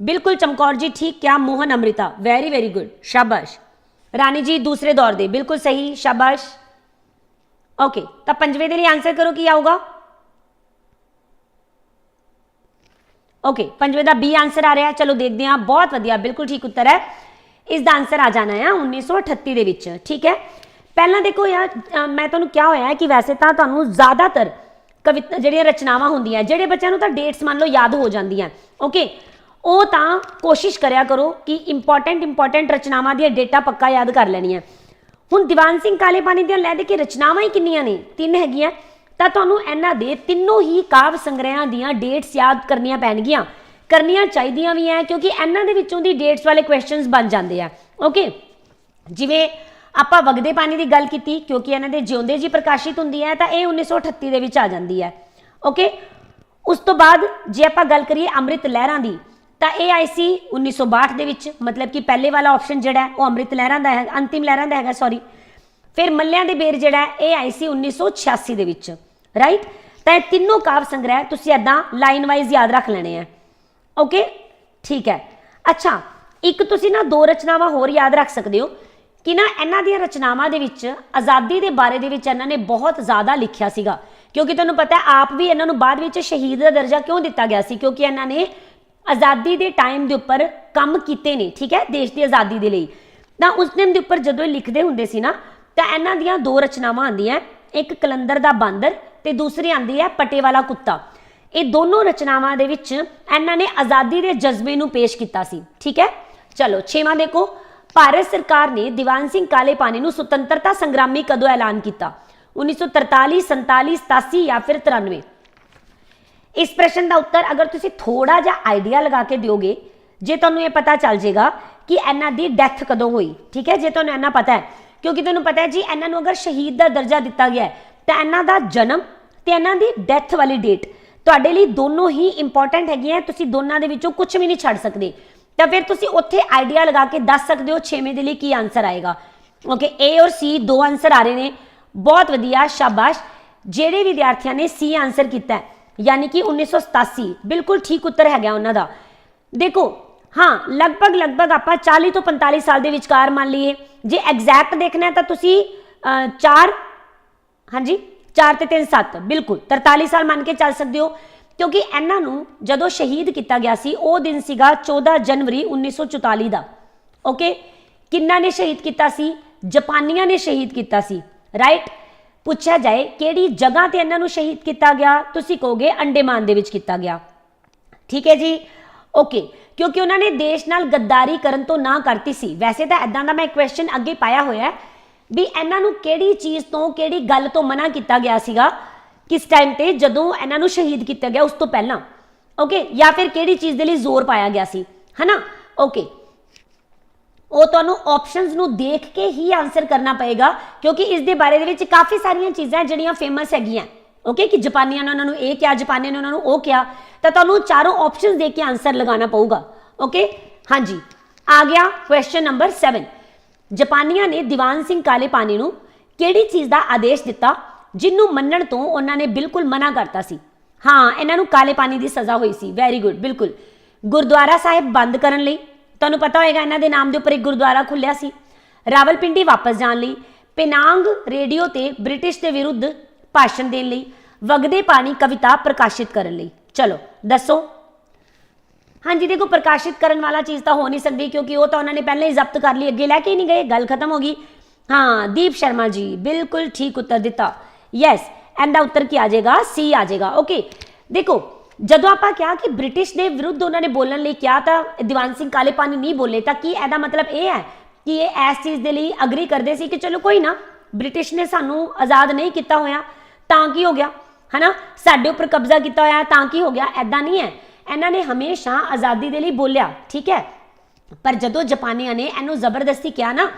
ਬਿਲਕੁਲ ਚਮਕੌਰ ਜੀ, ਠੀਕ ਕਿਹਾ Mohan Amrita very very good ਸ਼ਾਬਾਸ਼। ਰਾਣੀ ਜੀ, ਦੂਸਰੇ ਦੌਰ ਦੇ। ਬਿਲਕੁਲ ਸਹੀ, ਸ਼ਾਬਾਸ਼। ਓਕੇ ਤਾਂ ਪੰਜਵੇਂ ਦੇ ਲਈ ਆਨਸਰ ਕਰੋ ਕੀ ਆਊਗਾ? ਓਕੇ ਪੰਜਵੇਂ ਦਾ ਬੀ ਆਨਸਰ ਆ ਰਿਹਾ ਚਲੋ ਦੇਖਦੇ ਹਾਂ। ਬਹੁਤ ਵਧੀਆ, ਬਿਲਕੁਲ ਠੀਕ ਉੱਤਰ ਹੈ। ਇਸ ਦਾ ਆਨਸਰ ਆ ਜਾਣਾ ਹੈ 1938 ਦੇ ਵਿੱਚ। ਠੀਕ ਹੈ? ਪਹਿਲਾਂ ਦੇਖੋ ਯਾਰ ਮੈਂ ਤੁਹਾਨੂੰ ਕਿਹਾ ਹੋਇਆ ਹੈ ਕਿ ਵੈਸੇ ਤਾਂ ਤੁਹਾਨੂੰ ਜ਼ਿਆਦਾਤਰ ਕਵਿਤਾ, ਜਿਹੜੀਆਂ ਰਚਨਾਵਾਂ ਹੁੰਦੀਆਂ, ਜਿਹੜੇ ਬੱਚਿਆਂ ਨੂੰ ਤਾਂ ਡੇਟਸ ਮੰਨ ਲਓ ਯਾਦ ਹੋ ਜਾਂਦੀਆਂ। ਓਕੇ ਉਹ ਤਾਂ ਕੋਸ਼ਿਸ਼ ਕਰਿਆ ਕਰੋ ਕਿ ਇੰਪੋਰਟੈਂਟ ਇੰਪੋਰਟੈਂਟ ਰਚਨਾਵਾਂ ਦੀਆਂ ਡੇਟਾ ਪੱਕਾ ਯਾਦ ਕਰ ਲੈਣੀਆਂ। ਹੁਣ ਦੀਵਾਨ ਸਿੰਘ ਕਾਲੇ ਪਾਣੀ ਦੀਆਂ ਲੈ ਦੇ ਕੇ ਰਚਨਾਵਾਂ ਹੀ ਕਿੰਨੀਆਂ ਨੇ? ਤਿੰਨ ਹੈਗੀਆਂ। ਤਾਂ ਤੁਹਾਨੂੰ ਇਹਨਾਂ ਦੇ ਤਿੰਨੋਂ ਹੀ ਕਾਵ ਸੰਗ੍ਰਹਿਾਂ ਦੀਆਂ ਡੇਟਸ ਯਾਦ ਕਰਨੀਆਂ ਪੈਣਗੀਆਂ। ਕਰਨੀਆਂ ਚਾਹੀਦੀਆਂ ਵੀ ਐ, ਕਿਉਂਕਿ ਇਹਨਾਂ ਦੇ ਵਿੱਚੋਂ ਦੀ ਡੇਟਸ ਵਾਲੇ ਕੁਐਸਚਨਸ ਬਣ ਜਾਂਦੇ ਆ। ਓਕੇ ਜਿਵੇਂ ਆਪਾਂ ਵਗਦੇ ਪਾਣੀ ਦੀ ਗੱਲ ਕੀਤੀ, ਕਿਉਂਕਿ ਇਹਨਾਂ ਦੇ ਜਿਉਂਦੇ ਜੀ ਪ੍ਰਕਾਸ਼ਿਤ ਹੁੰਦੀ ਹੈ, ਤਾਂ ਇਹ 1938 ਦੇ ਵਿੱਚ ਆ ਜਾਂਦੀ ਹੈ। ਓਕੇ ਉਸ ਤੋਂ ਬਾਅਦ ਜੇ ਆਪਾਂ ਗੱਲ ਕਰੀਏ ਅੰਮ੍ਰਿਤ ਲਹਿਰਾਂ ਦੀ ਤਾਂ ਇਹ ਆਈ ਸੀ 1962 ਦੇ ਵਿੱਚ, ਮਤਲਬ ਕਿ ਪਹਿਲੇ ਵਾਲਾ ਆਪਸ਼ਨ ਜਿਹੜਾ ਉਹ ਅੰਮ੍ਰਿਤ ਲਹਿਰਾਂ ਦਾ ਹੈ ਅੰਤਿਮ ਲਹਿਰਾਂ ਦਾ ਹੈਗਾ ਸੌਰੀ ਫਿਰ ਮੱਲਿਆਂ ਦੇ ਬੇਰ ਜਿਹੜਾ ਇਹ ਆਈ ਸੀ 1986 ਦੇ ਵਿੱਚ ਰਾਈਟ ਤਾਂ ਇਹ ਤਿੰਨੋਂ ਕਾਵ ਸੰਗ੍ਰਹਿ, ਤੁਸੀਂ ਐਦਾਂ ਲਾਈਨ ਵਾਈਜ਼ ਯਾਦ ਰੱਖ ਲੈਣੇ ਆ। ਓਕੇ ਠੀਕ ਹੈ। ਅੱਛਾ, ਇੱਕ ਤੁਸੀਂ ਨਾ ਦੋ ਰਚਨਾਵਾਂ ਹੋਰ ਯਾਦ ਰੱਖ ਸਕਦੇ ਹੋ, ਕਿ ਨਾ ਇਹਨਾਂ ਦੀਆਂ ਰਚਨਾਵਾਂ ਦੇ ਵਿੱਚ, ਆਜ਼ਾਦੀ ਦੇ ਬਾਰੇ ਦੇ ਵਿੱਚ ਇਹਨਾਂ ਨੇ ਬਹੁਤ ਜ਼ਿਆਦਾ ਲਿਖਿਆ ਸੀਗਾ। ਕਿਉਂਕਿ ਤੁਹਾਨੂੰ ਪਤਾ ਆਪ ਵੀ ਇਹਨਾਂ ਨੂੰ ਬਾਅਦ ਵਿੱਚ ਸ਼ਹੀਦ ਦਾ ਦਰਜਾ ਕਿਉਂ ਦਿੱਤਾ ਗਿਆ ਸੀ? ਕਿਉਂਕਿ ਇਹਨਾਂ ਨੇ ਆਜ਼ਾਦੀ ਦੇ ਟਾਈਮ ਦੇ ਉੱਪਰ ਕੰਮ ਕੀਤੇ ਨੇ, ਠੀਕ ਹੈ? ਦੇਸ਼ ਦੀ ਆਜ਼ਾਦੀ ਦੇ ਲਈ। ਤਾਂ ਉਸ ਟਾਈਮ ਦੇ ਉੱਪਰ ਜਦੋਂ ਇਹ ਲਿਖਦੇ ਹੁੰਦੇ ਸੀ ਨਾ, ਤਾਂ ਇਹਨਾਂ ਦੀਆਂ ਦੋ ਰਚਨਾਵਾਂ ਆਉਂਦੀਆਂ ਇੱਕ ਕਲੰਦਰ ਦਾ ਬਾਂਦਰ ਤੇ ਦੂਸਰੀ ਆਉਂਦੀ ਹੈ ਪਟੇ ਵਾਲਾ ਕੁੱਤਾ। ਇਹ ਦੋਨੋਂ ਰਚਨਾਵਾਂ ਦੇ ਵਿੱਚ ਇਹਨਾਂ ਨੇ ਆਜ਼ਾਦੀ ਦੇ ਜਜ਼ਬੇ ਨੂੰ ਪੇਸ਼ ਕੀਤਾ ਸੀ, ਠੀਕ ਹੈ? ਚਲੋ, ਛੇਵਾਂ ਦੇਖੋ। ਭਾਰਤ ਸਰਕਾਰ ਨੇ ਦੀਵਾਨ ਸਿੰਘ ਕਾਲੇ ਪਾਣੀ ਨੂੰ ਸੁਤੰਤਰਤਾ ਸੰਗਰਾਮੀ ਕਦੋਂ ਐਲਾਨ ਕੀਤਾ? 1943 47 87 ਜਾਂ ਫਿਰ 93 ਇਸ ਪ੍ਰਸ਼ਨ ਦਾ ਉੱਤਰ ਅਗਰ ਤੁਸੀਂ ਥੋੜਾ ਜਿਹਾ ਆਈਡੀਆ ਲਗਾ ਕੇ ਦਿਓਗੇ ਜੇ ਤੁਹਾਨੂੰ ਇਹ ਪਤਾ ਚੱਲ ਜਾਏਗਾ ਕਿ ਇਹਨਾਂ ਦੀ ਡੈਥ ਕਦੋਂ ਹੋਈ ਠੀਕ ਹੈ? ਜੇ ਤੁਹਾਨੂੰ ਇਹਨਾਂ ਪਤਾ ਹੈ ਕਿਉਂਕਿ ਤੁਹਾਨੂੰ ਪਤਾ ਹੈ ਜੀ ਇਹਨਾਂ ਨੂੰ ਅਗਰ ਸ਼ਹੀਦ ਦਾ ਦਰਜਾ ਦਿੱਤਾ ਗਿਆ ਹੈ ਤਾਂ ਇਹਨਾਂ ਦਾ ਜਨਮ ਤੇ ਇਹਨਾਂ ਦੀ ਡੈਥ ਵਾਲੀ ਡੇਟ ਤੁਹਾਡੇ ਲਈ ਦੋਨੋਂ ਹੀ ਇੰਪੋਰਟੈਂਟ ਹੈਗੀਆਂ ਤੁਸੀਂ ਦੋਨਾਂ ਦੇ ਵਿੱਚੋਂ ਕੁਝ ਵੀ ਨਹੀਂ ਛੱਡ ਸਕਦੇ। ਤਾਂ ਫਿਰ ਤੁਸੀਂ ਉੱਥੇ ਆਈਡੀਆ ਲਗਾ ਕੇ ਦੱਸ ਸਕਦੇ ਹੋ 6ਵੇਂ ਦੇ ਲਈ ਕੀ ਆਨਸਰ ਆਏਗਾ। ਓਕੇ A ਔਰ C ਦੋ ਆਨਸਰ ਆ ਰਹੇ ਨੇ। ਬਹੁਤ ਵਧੀਆ ਸ਼ਾਬਾਸ਼। ਜਿਹੜੇ ਵਿਦਿਆਰਥੀਆਂ ਨੇ C ਆਨਸਰ ਕੀਤਾ ਹੈ, ਯਾਨੀ ਕਿ 1987 ਬਿਲਕੁਲ ਠੀਕ ਉੱਤਰ ਹੈਗਾ ਉਹਨਾਂ ਦਾ। ਦੇਖੋ, ਹਾਂ, ਲਗਭਗ ਲਗਭਗ ਆਪਾਂ 40 ਤੋਂ 45 ਸਾਲ ਦੇ ਵਿਚਕਾਰ ਮੰਨ ਲਈਏ। ਜੇ ਐਗਜ਼ੈਕਟ ਦੇਖਣਾ ਤਾਂ ਤੁਸੀਂ 4 ਹਾਂਜੀ 4 ਤੇ 3 7 ਬਿਲਕੁਲ 43 ਸਾਲ ਮੰਨ ਕੇ ਚੱਲ ਸਕਦੇ ਹੋ। ਕਿਉਂਕਿ ਇਹਨਾਂ ਨੂੰ ਜਦੋਂ ਸ਼ਹੀਦ ਕੀਤਾ ਗਿਆ ਸੀ, ਉਹ ਦਿਨ ਸੀਗਾ 14 ਜਨਵਰੀ 1944 ਦਾ। ਓਕੇ ਕਿੰਨਾ ਨੇ ਸ਼ਹੀਦ ਕੀਤਾ ਸੀ? ਜਾਪਾਨੀਆਂ ਨੇ ਸ਼ਹੀਦ ਕੀਤਾ ਸੀ। ਰਾਈਟ ਪੁੱਛਿਆ ਜਾਏ ਕਿਹੜੀ ਜਗ੍ਹਾ ਤੇ ਇਹਨਾਂ ਨੂੰ ਸ਼ਹੀਦ ਕੀਤਾ ਗਿਆ, ਤੁਸੀਂ ਕਹੋਗੇ ਅੰਡੇਮਾਨ ਦੇ ਵਿੱਚ ਕੀਤਾ ਗਿਆ। ਠੀਕ ਹੈ ਜੀ? ਓਕੇ ਕਿਉਂਕਿ ਉਹਨਾਂ ਨੇ ਦੇਸ਼ ਨਾਲ ਗੱਦਾਰੀ ਕਰਨ ਤੋਂ ਨਾ ਕਰਤੀ ਸੀ। ਵੈਸੇ ਤਾਂ ਐਦਾਂ ਦਾ ਮੈਂ ਕੁਐਸਚਨ ਅੱਗੇ ਪਾਇਆ ਹੋਇਆ ਹੈ ਵੀ ਇਹਨਾਂ ਨੂੰ ਕਿਹੜੀ ਚੀਜ਼ ਤੋਂ, ਕਿਹੜੀ ਗੱਲ ਤੋਂ ਮਨਾ ਕੀਤਾ ਗਿਆ ਸੀਗਾ ਕਿਸ ਟਾਈਮ ਤੇ ਜਦੋਂ ਇਹਨਾਂ ਨੂੰ ਸ਼ਹੀਦ ਕੀਤਾ ਗਿਆ ਉਸ ਤੋਂ ਪਹਿਲਾਂ। ਓਕੇ ਜਾਂ ਫਿਰ ਕਿਹੜੀ ਚੀਜ਼ ਦੇ ਲਈ ਜ਼ੋਰ ਪਾਇਆ ਗਿਆ ਸੀ। ਹਨਾ? ਓਕੇ ਉਹ ਤੁਹਾਨੂੰ ਆਪਸ਼ਨਸ ਨੂੰ ਦੇਖ ਕੇ ਹੀ ਆਨਸਰ ਕਰਨਾ ਪਏਗਾ, ਕਿਉਂਕਿ ਇਸ ਦੇ ਬਾਰੇ ਦੇ ਵਿੱਚ ਕਾਫੀ ਸਾਰੀਆਂ ਚੀਜ਼ਾਂ ਜਿਹੜੀਆਂ ਫੇਮਸ ਹੈਗੀਆਂ। ਓਕੇ ਕਿ ਜਾਪਾਨੀਆਂ ਨੇ ਉਹਨਾਂ ਨੂੰ ਇਹ ਕਿਹਾ, ਜਾਪਾਨੀਆਂ ਨੇ ਉਹਨਾਂ ਨੂੰ ਉਹ ਕਿਹਾ, ਤਾਂ ਤੁਹਾਨੂੰ ਚਾਰੋਂ ਆਪਸ਼ਨਸ ਦੇਖ ਕੇ ਆਨਸਰ ਲਗਾਉਣਾ ਪਊਗਾ। ਓਕੇ ਹਾਂਜੀ। ਆ ਗਿਆ ਕੁਐਸਚਨ ਨੰਬਰ 7 ਜਾਪਾਨੀਆਂ ਨੇ ਦੀਵਾਨ ਸਿੰਘ ਕਾਲੇ ਪਾਣੀ ਨੂੰ ਕਿਹੜੀ ਚੀਜ਼ ਦਾ ਆਦੇਸ਼ ਦਿੱਤਾ ਜਿਹਨੂੰ ਮੰਨਣ ਤੋਂ ਉਹਨਾਂ ਨੇ ਬਿਲਕੁਲ ਮਨਾ ਕਰਤਾ ਸੀ? ਹਾਂ, ਇਹਨਾਂ ਨੂੰ ਕਾਲੇ ਪਾਣੀ ਦੀ ਸਜ਼ਾ ਹੋਈ ਸੀ। ਵੈਰੀ ਗੁੱਡ ਬਿਲਕੁਲ। ਗੁਰਦੁਆਰਾ ਸਾਹਿਬ ਬੰਦ ਕਰਨ ਲਈ। ਤੁਹਾਨੂੰ ਪਤਾ ਹੋਏਗਾ ਇਹਨਾਂ ਦੇ ਨਾਮ ਦੇ ਉੱਪਰ ਇੱਕ ਗੁਰਦੁਆਰਾ ਖੁੱਲਿਆ ਸੀ। ਰਾਵਲਪਿੰਡੀ ਵਾਪਸ ਜਾਣ ਲਈ, ਪੇਨਾਂਗ ਰੇਡੀਓ ਤੇ ਬ੍ਰਿਟਿਸ਼ ਦੇ ਵਿਰੁੱਧ ਭਾਸ਼ਣ ਦੇਣ ਲਈ, ਵਗਦੇ ਪਾਣੀ ਕਵਿਤਾ ਪ੍ਰਕਾਸ਼ਿਤ ਕਰਨ ਲਈ। ਚਲੋ, ਦੱਸੋ। ਹਾਂਜੀ, ਦੇਖੋ, ਪ੍ਰਕਾਸ਼ਿਤ ਕਰਨ ਵਾਲਾ ਚੀਜ਼ ਤਾਂ ਹੋ ਨਹੀਂ ਸਕਦੀ ਕਿਉਂਕਿ ਉਹ ਤਾਂ ਉਹਨਾਂ ਨੇ ਪਹਿਲਾਂ ਹੀ ਜ਼ਬਤ ਕਰ ਲਈ, ਅੱਗੇ ਲੈ ਕੇ ਹੀ ਨਹੀਂ ਗਏ, ਗੱਲ ਖਤਮ ਹੋ ਗਈ। ਹਾਂ, ਦੀਪ ਸ਼ਰਮਾ ਜੀ, ਬਿਲਕੁਲ ਠੀਕ ਉੱਤਰ ਦਿੱਤਾ। ਯੈਸ ਐਂਡ ਦਾ ਉੱਤਰ ਕੀ ਆ ਜਾਏਗਾ? ਸੀ ਆ ਜਾਏਗਾ। ਓਕੇ ਦੇਖੋ ਜਦੋਂ ਆਪਾਂ ਕਿਹਾ ਕਿ ਬ੍ਰਿਟਿਸ਼ ਦੇ ਵਿਰੁੱਧ ਉਹਨਾਂ ਨੇ ਬੋਲਣ ਲਈ ਕਿਹਾ ਤਾਂ ਦੀਵਾਨ ਸਿੰਘ ਕਾਲੇਪਾਨੀ ਨਹੀਂ ਬੋਲੇ, ਤਾਂ ਕੀ ਇਹਦਾ ਮਤਲਬ ਇਹ ਹੈ ਕਿ ਇਹ ਇਸ ਚੀਜ਼ ਦੇ ਲਈ ਅਗਰੀ ਕਰਦੇ ਸੀ ਕਿ ਚਲੋ ਕੋਈ ਨਾ, ਬ੍ਰਿਟਿਸ਼ ਨੇ ਸਾਨੂੰ ਆਜ਼ਾਦ ਨਹੀਂ ਕੀਤਾ ਹੋਇਆ, ਤਾਂ ਕੀ ਹੋ ਗਿਆ? ਹਨਾ? ਸਾਡੇ ਉੱਪਰ ਕਬਜ਼ਾ ਕੀਤਾ ਹੋਇਆ, ਤਾਂ ਕੀ ਹੋ ਗਿਆ? ਐਦਾਂ ਨਹੀਂ ਹੈ। ਇਹਨਾਂ ਨੇ ਹਮੇਸ਼ਾ ਆਜ਼ਾਦੀ ਦੇ ਲਈ ਬੋਲਿਆ, ਠੀਕ ਹੈ? ਪਰ ਜਦੋਂ ਜਾਪਾਨੀਆਂ ਨੇ ਇਹਨੂੰ ਜ਼ਬਰਦਸਤੀ ਕਿਹਾ ਨਾ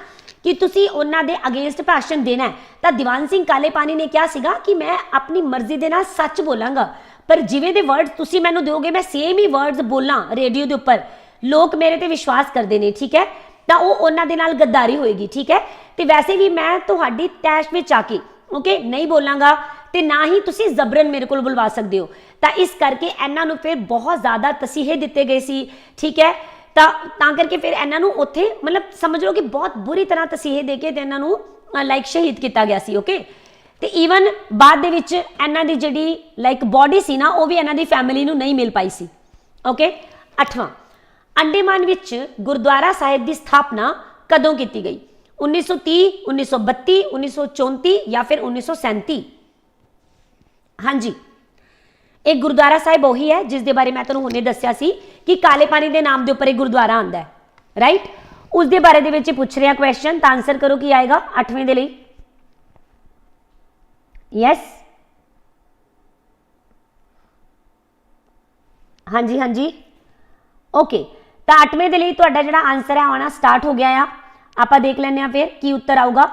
ਕਿ ਤੁਸੀਂ ਉਹਨਾਂ ਦੇ ਅਗੇਂਸਟ ਭਾਸ਼ਣ ਦੇਣਾ ਤਾਂ ਦੀਵਾਨ ਸਿੰਘ ਕਾਲੇਪਾਨੀ ਨੇ ਕਿਹਾ ਸੀਗਾ ਕਿ ਮੈਂ ਆਪਣੀ ਮਰਜ਼ੀ ਦੇ ਨਾਲ ਸੱਚ ਬੋਲਾਂਗਾ। ਪਰ ਜਿਵੇਂ ਦੇ ਵਰਡਸ ਤੁਸੀਂ ਮੈਨੂੰ ਦਿਓਗੇ, ਮੈਂ ਸੇਮ ਹੀ ਵਰਡਸ ਬੋਲਾਂ ਰੇਡੀਓ ਦੇ ਉੱਪਰ। ਲੋਕ ਮੇਰੇ ਤੇ ਵਿਸ਼ਵਾਸ ਕਰਦੇ ਨੇ, ਠੀਕ ਹੈ? ਤਾਂ ਉਹ ਉਹਨਾਂ ਦੇ ਨਾਲ ਗੱਦਾਰੀ ਹੋਏਗੀ, ਠੀਕ ਹੈ? ਤੇ ਵੈਸੇ ਵੀ ਮੈਂ ਤੁਹਾਡੀ ਤੈਸ਼ ਵਿੱਚ ਆ ਕੇ ਓਕੇ ਨਹੀਂ ਬੋਲਾਂਗਾ ਤੇ ਨਾ ਹੀ ਤੁਸੀਂ ਜ਼ਬਰਨ ਮੇਰੇ ਕੋਲ ਬੁਲਵਾ ਸਕਦੇ ਹੋ। ਤਾਂ ਇਸ ਕਰਕੇ ਇਹਨਾਂ ਨੂੰ ਫਿਰ ਬਹੁਤ ਜ਼ਿਆਦਾ ਤਸੀਹੇ ਦਿੱਤੇ ਗਏ ਸੀ, ਠੀਕ ਹੈ? ਤਾਂ ਤਾਂ ਕਰਕੇ ਫਿਰ ਇਹਨਾਂ ਨੂੰ ਉੱਥੇ, ਮਤਲਬ ਸਮਝ ਲਓ ਕਿ ਬਹੁਤ ਬੁਰੀ ਤਰ੍ਹਾਂ ਤਸੀਹੇ ਦੇ ਕੇ ਤੇ ਇਹਨਾਂ ਨੂੰ ਲਾਈਕ ਸ਼ਹੀਦ ਕੀਤਾ ਗਿਆ ਸੀ ਓਕੇ ਤੇ ਈਵਨ ਬਾਅਦ ਦੇ ਵਿੱਚ ਇਹਨਾਂ ਦੀ ਜਿਹੜੀ ਲਾਈਕ ਬਾਡੀ ਸੀ ਨਾ, ਉਹ ਵੀ ਇਹਨਾਂ ਦੀ ਫੈਮਿਲੀ ਨੂੰ ਨਹੀਂ ਮਿਲ ਪਾਈ ਸੀ। ਓਕੇ ਅੱਠਵਾਂ, ਅੰਡੇਮਾਨ ਵਿੱਚ ਗੁਰਦੁਆਰਾ ਸਾਹਿਬ ਦੀ ਸਥਾਪਨਾ ਕਦੋਂ ਕੀਤੀ ਗਈ? 1930 1932 1934 ਜਾਂ ਫਿਰ 1937 ਹਾਂਜੀ। ਇਹ ਗੁਰਦੁਆਰਾ ਸਾਹਿਬ ਉਹੀ ਹੈ, ਜਿਸ ਦੇ ਬਾਰੇ ਮੈਂ ਤੁਹਾਨੂੰ ਹੁਣੇ ਦੱਸਿਆ ਸੀ ਕਿ ਕਾਲੇ ਪਾਣੀ ਦੇ ਨਾਮ ਦੇ ਉੱਪਰ ਇਹ ਗੁਰਦੁਆਰਾ ਆਂਦਾ ਹੈ। ਰਾਈਟ ਉਸ ਦੇ ਬਾਰੇ ਦੇ ਵਿੱਚ ਪੁੱਛ ਰਿਹਾ ਕੁਐਸਚਨ ਤਾਂ ਆਨਸਰ ਕਰੋ ਕੀ ਆਏਗਾ 8ਵੇਂ ਦੇ ਲਈ। ਯੈਸ ਹਾਂਜੀ ਹਾਂਜੀ। ਓਕੇ ਤਾਂ 8ਵੇਂ ਦੇ ਲਈ ਤੁਹਾਡਾ ਜਿਹੜਾ ਆਨਸਰ ਹੈ ਆਉਣਾ ਸਟਾਰਟ ਹੋ ਗਿਆ ਆ। ਆਪਾਂ ਦੇਖ ਲੈਂਦੇ ਆ ਫਿਰ ਕੀ ਉੱਤਰ ਆਊਗਾ।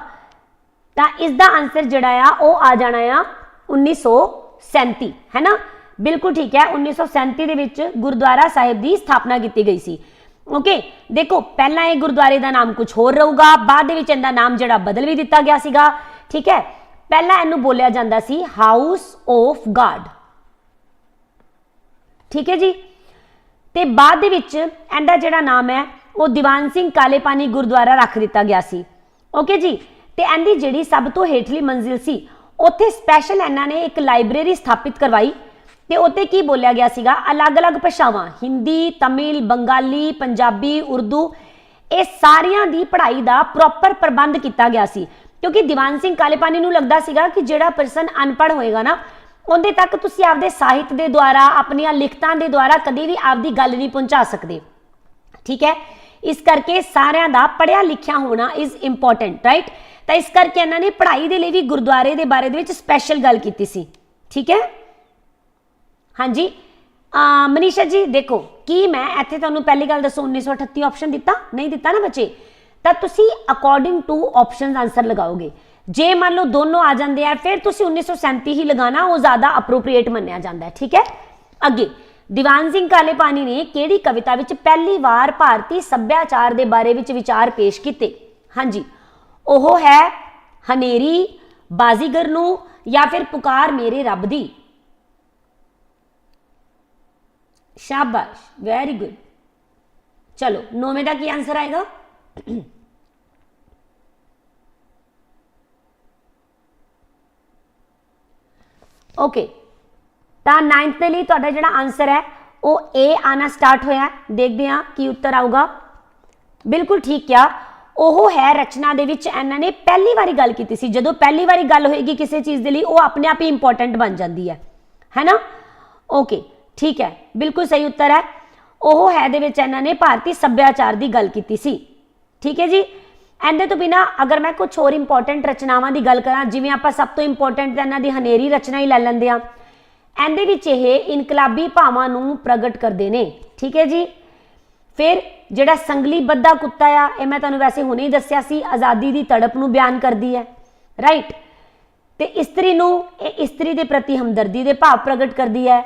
ਤਾਂ ਇਸ ਦਾ ਆਨਸਰ ਜਿਹੜਾ ਆ, ਉਹ ਆ ਜਾਣਾ ਆ 1937 ਹੈ ਨਾ? ਬਿਲਕੁਲ ਠੀਕ ਹੈ 1937 ਦੇ ਵਿੱਚ ਗੁਰਦੁਆਰਾ ਸਾਹਿਬ ਦੀ ਸਥਾਪਨਾ ਕੀਤੀ ਗਈ ਸੀ। ਓਕੇ ਦੇਖੋ, ਪਹਿਲਾਂ ਇਹ ਗੁਰਦੁਆਰੇ ਦਾ ਨਾਮ ਕੁਝ ਹੋਰ ਰਹੂਗਾ, ਬਾਅਦ ਦੇ ਵਿੱਚ ਇਹਦਾ ਨਾਮ ਜਿਹੜਾ ਬਦਲ ਵੀ ਦਿੱਤਾ ਗਿਆ ਸੀਗਾ। ਠੀਕ ਹੈ ਪਹਿਲਾਂ ਇਹਨੂੰ ਬੋਲਿਆ ਜਾਂਦਾ ਸੀ ਹਾਊਸ ਆਫ ਗਾਡ ਠੀਕ ਹੈ ਜੀ? ਤੇ ਬਾਅਦ ਦੇ ਵਿੱਚ ਇਹਦਾ ਜਿਹੜਾ ਨਾਮ ਹੈ, ਉਹ ਦੀਵਾਨ ਸਿੰਘ ਕਾਲੇਪਾਨੀ ਗੁਰਦੁਆਰਾ ਰੱਖ ਦਿੱਤਾ ਗਿਆ ਸੀ। ਓਕੇ ਜੀ? ਤੇ ਇਹਦੀ ਜਿਹੜੀ ਸਭ ਤੋਂ ਹੇਠਲੀ ਮੰਜ਼ਿਲ ਸੀ, ਉੱਥੇ ਸਪੈਸ਼ਲ ਇਹਨਾਂ ਨੇ ਇੱਕ ਲਾਇਬ੍ਰੇਰੀ ਸਥਾਪਿਤ ਕਰਵਾਈ। ਤੇ ਉੱਤੇ ਕੀ ਬੋਲਿਆ ਗਿਆ ਸੀਗਾ? ਅਲੱਗ-ਅਲੱਗ ਭਾਸ਼ਾਵਾਂ, ਹਿੰਦੀ, ਤਮਿਲ, ਬੰਗਾਲੀ, ਪੰਜਾਬੀ, ਉਰਦੂ, ਇਹ ਸਾਰਿਆਂ ਦੀ ਪੜ੍ਹਾਈ ਦਾ ਪ੍ਰੋਪਰ ਪ੍ਰਬੰਧ ਕੀਤਾ ਗਿਆ ਸੀ। ਕਿਉਂਕਿ ਦੀਵਾਨ ਸਿੰਘ ਕਾਲੇਪਾਨੀ ਨੂੰ ਲੱਗਦਾ ਸੀਗਾ ਕਿ ਜਿਹੜਾ ਪਰਸਨ ਅਨਪੜ੍ਹ ਹੋਏਗਾ ਨਾ, ਉਹਦੇ ਤੱਕ ਤੁਸੀਂ ਆਪਦੇ ਸਾਹਿਤ ਦੇ ਦੁਆਰਾ, ਆਪਣੀਆਂ ਲਿਖਤਾਂ ਦੇ ਦੁਆਰਾ ਕਦੇ ਵੀ ਆਪਦੀ ਗੱਲ ਨਹੀਂ ਪਹੁੰਚਾ ਸਕਦੇ। ਠੀਕ ਹੈ? ਇਸ ਕਰਕੇ ਸਾਰਿਆਂ ਦਾ ਪੜਿਆ ਲਿਖਿਆ ਹੋਣਾ ਇਜ਼ ਇੰਪੋਰਟੈਂਟ ਰਾਈਟ ਤਾਂ ਇਸ ਕਰਕੇ ਇਹਨਾਂ ਨੇ ਪੜ੍ਹਾਈ ਦੇ ਲਈ ਵੀ ਗੁਰਦੁਆਰੇ ਦੇ ਬਾਰੇ ਦੇ ਵਿੱਚ ਸਪੈਸ਼ਲ ਗੱਲ ਕੀਤੀ ਸੀ। ਠੀਕ ਹੈ? ਹਾਂਜੀ? ਮਨੀਸ਼ਾ ਜੀ, ਦੇਖੋ, ਕੀ ਮੈਂ ਇੱਥੇ ਤੁਹਾਨੂੰ ਪਹਿਲੀ ਗੱਲ ਦੱਸੋ? 1938 ਆਪਸ਼ਨ ਦਿੱਤਾ? ਨਹੀਂ ਦਿੱਤਾ ਨਾ ਬੱਚੇ? ਤਾਂ ਤੁਸੀਂ ਅਕੋਰਡਿੰਗ ਟੂ ਆਪਸ਼ਨਸ ਆਨਸਰ ਲਗਾਓਗੇ। ਜੇ ਮੰਨ ਲਓ ਦੋਨੋਂ ਆ ਜਾਂਦੇ ਆ, ਫਿਰ ਤੁਸੀਂ 1937 ਹੀ ਲਗਾਣਾ ਉਹ ਜ਼ਿਆਦਾ ਅਪਰੋਪ੍ਰੀਏਟ ਮੰਨਿਆ ਜਾਂਦਾ ਹੈ, ਠੀਕ ਹੈ? ਅੱਗੇ, ਦੀਵਾਨ ਸਿੰਘ ਕਾਲੇਪਾਨੀ ਨੇ ਕਿਹੜੀ ਕਵਿਤਾ ਵਿੱਚ ਪਹਿਲੀ ਵਾਰ ਭਾਰਤੀ ਸੱਭਿਆਚਾਰ ਦੇ ਬਾਰੇ ਵਿੱਚ ਵਿਚਾਰ ਪੇਸ਼ ਕੀਤੇ? ਹਾਂਜੀ, ਉਹ ਹੈ ਹਨੇਰੀ, ਬਾਜ਼ੀਗਰ ਨੂੰ ਜਾਂ ਫਿਰ ਪੁਕਾਰ ਮੇਰੇ ਰੱਬ ਦੀ। ਸ਼ਾਬਾਸ਼ ਵੈਰੀ ਗੁੱਡ ਚਲੋ, ਨੌਵੇਂ ਦਾ ਕੀ ਆਨਸਰ ਆਏਗਾ? ਓਕੇ ਤਾਂ 9th ਦੇ ਲਈ ਤੁਹਾਡਾ ਜਿਹੜਾ ਆਨਸਰ ਹੈ, ਉਹ A ਆਣਾ ਸਟਾਰਟ ਹੋਇਆ ਦੇਖਦੇ ਹਾਂ ਕੀ ਉੱਤਰ ਆਊਗਾ। ਬਿਲਕੁਲ ਠੀਕ ਕਿਹਾ ਉਹ ਹੈ ਰਚਨਾ ਦੇ ਵਿੱਚ ਇਹਨਾਂ ਨੇ ਪਹਿਲੀ ਵਾਰੀ ਗੱਲ ਕੀਤੀ ਸੀ। ਜਦੋਂ ਪਹਿਲੀ ਵਾਰੀ ਗੱਲ ਹੋਏਗੀ ਕਿਸੇ ਚੀਜ਼ ਦੇ ਲਈ, ਉਹ ਆਪਣੇ ਆਪ ਹੀ ਇੰਪੋਰਟੈਂਟ ਬਣ ਜਾਂਦੀ ਹੈ। ਹੈਨਾ? ਓਕੇ ਠੀਕ ਹੈ। ਬਿਲਕੁਲ ਸਹੀ ਉੱਤਰ ਹੈ। ਉਹ ਹੈ ਦੇ ਵਿੱਚ ਇਹਨਾਂ ਨੇ ਭਾਰਤੀ ਸੱਭਿਆਚਾਰ ਦੀ ਗੱਲ ਕੀਤੀ ਸੀ। ਠੀਕ ਹੈ ਜੀ? ਇਹਦੇ ਤੋਂ ਬਿਨਾ ਅਗਰ ਮੈਂ ਕੁਝ ਹੋਰ ਇੰਪੋਰਟੈਂਟ ਰਚਨਾਵਾਂ ਦੀ ਗੱਲ ਕਰਾਂ, ਜਿਵੇਂ ਆਪਾਂ ਸਭ ਤੋਂ ਇੰਪੋਰਟੈਂਟ ਤਾਂ ਇਹਨਾਂ ਦੀ ਹਨੇਰੀ ਰਚਨਾ ਹੀ ਲੈ ਲੈਂਦੇ ਆ ਇਹਦੇ ਵਿੱਚ ਇਹ ਇਨਕਲਾਬੀ ਭਾਵਾਂ ਨੂੰ ਪ੍ਰਗਟ ਕਰਦੇ ਨੇ, ਠੀਕ ਹੈ ਜੀ? ਫਿਰ ਜਿਹੜਾ ਸੰਗਲੀ ਬੱਦਾ ਕੁੱਤਾ ਆ, ਇਹ ਮੈਂ ਤੁਹਾਨੂੰ ਵੈਸੇ ਹੁਣੇ ਹੀ ਦੱਸਿਆ ਸੀ, ਆਜ਼ਾਦੀ ਦੀ ਤੜਪ ਨੂੰ ਬਿਆਨ ਕਰਦੀ ਹੈ ਰਾਈਟ ਤੇ ਇਸਤਰੀ ਨੂੰ, ਇਹ ਇਸਤਰੀ ਦੇ ਪ੍ਰਤੀ ਹਮਦਰਦੀ ਦੇ ਭਾਵ ਪ੍ਰਗਟ ਕਰਦੀ ਹੈ।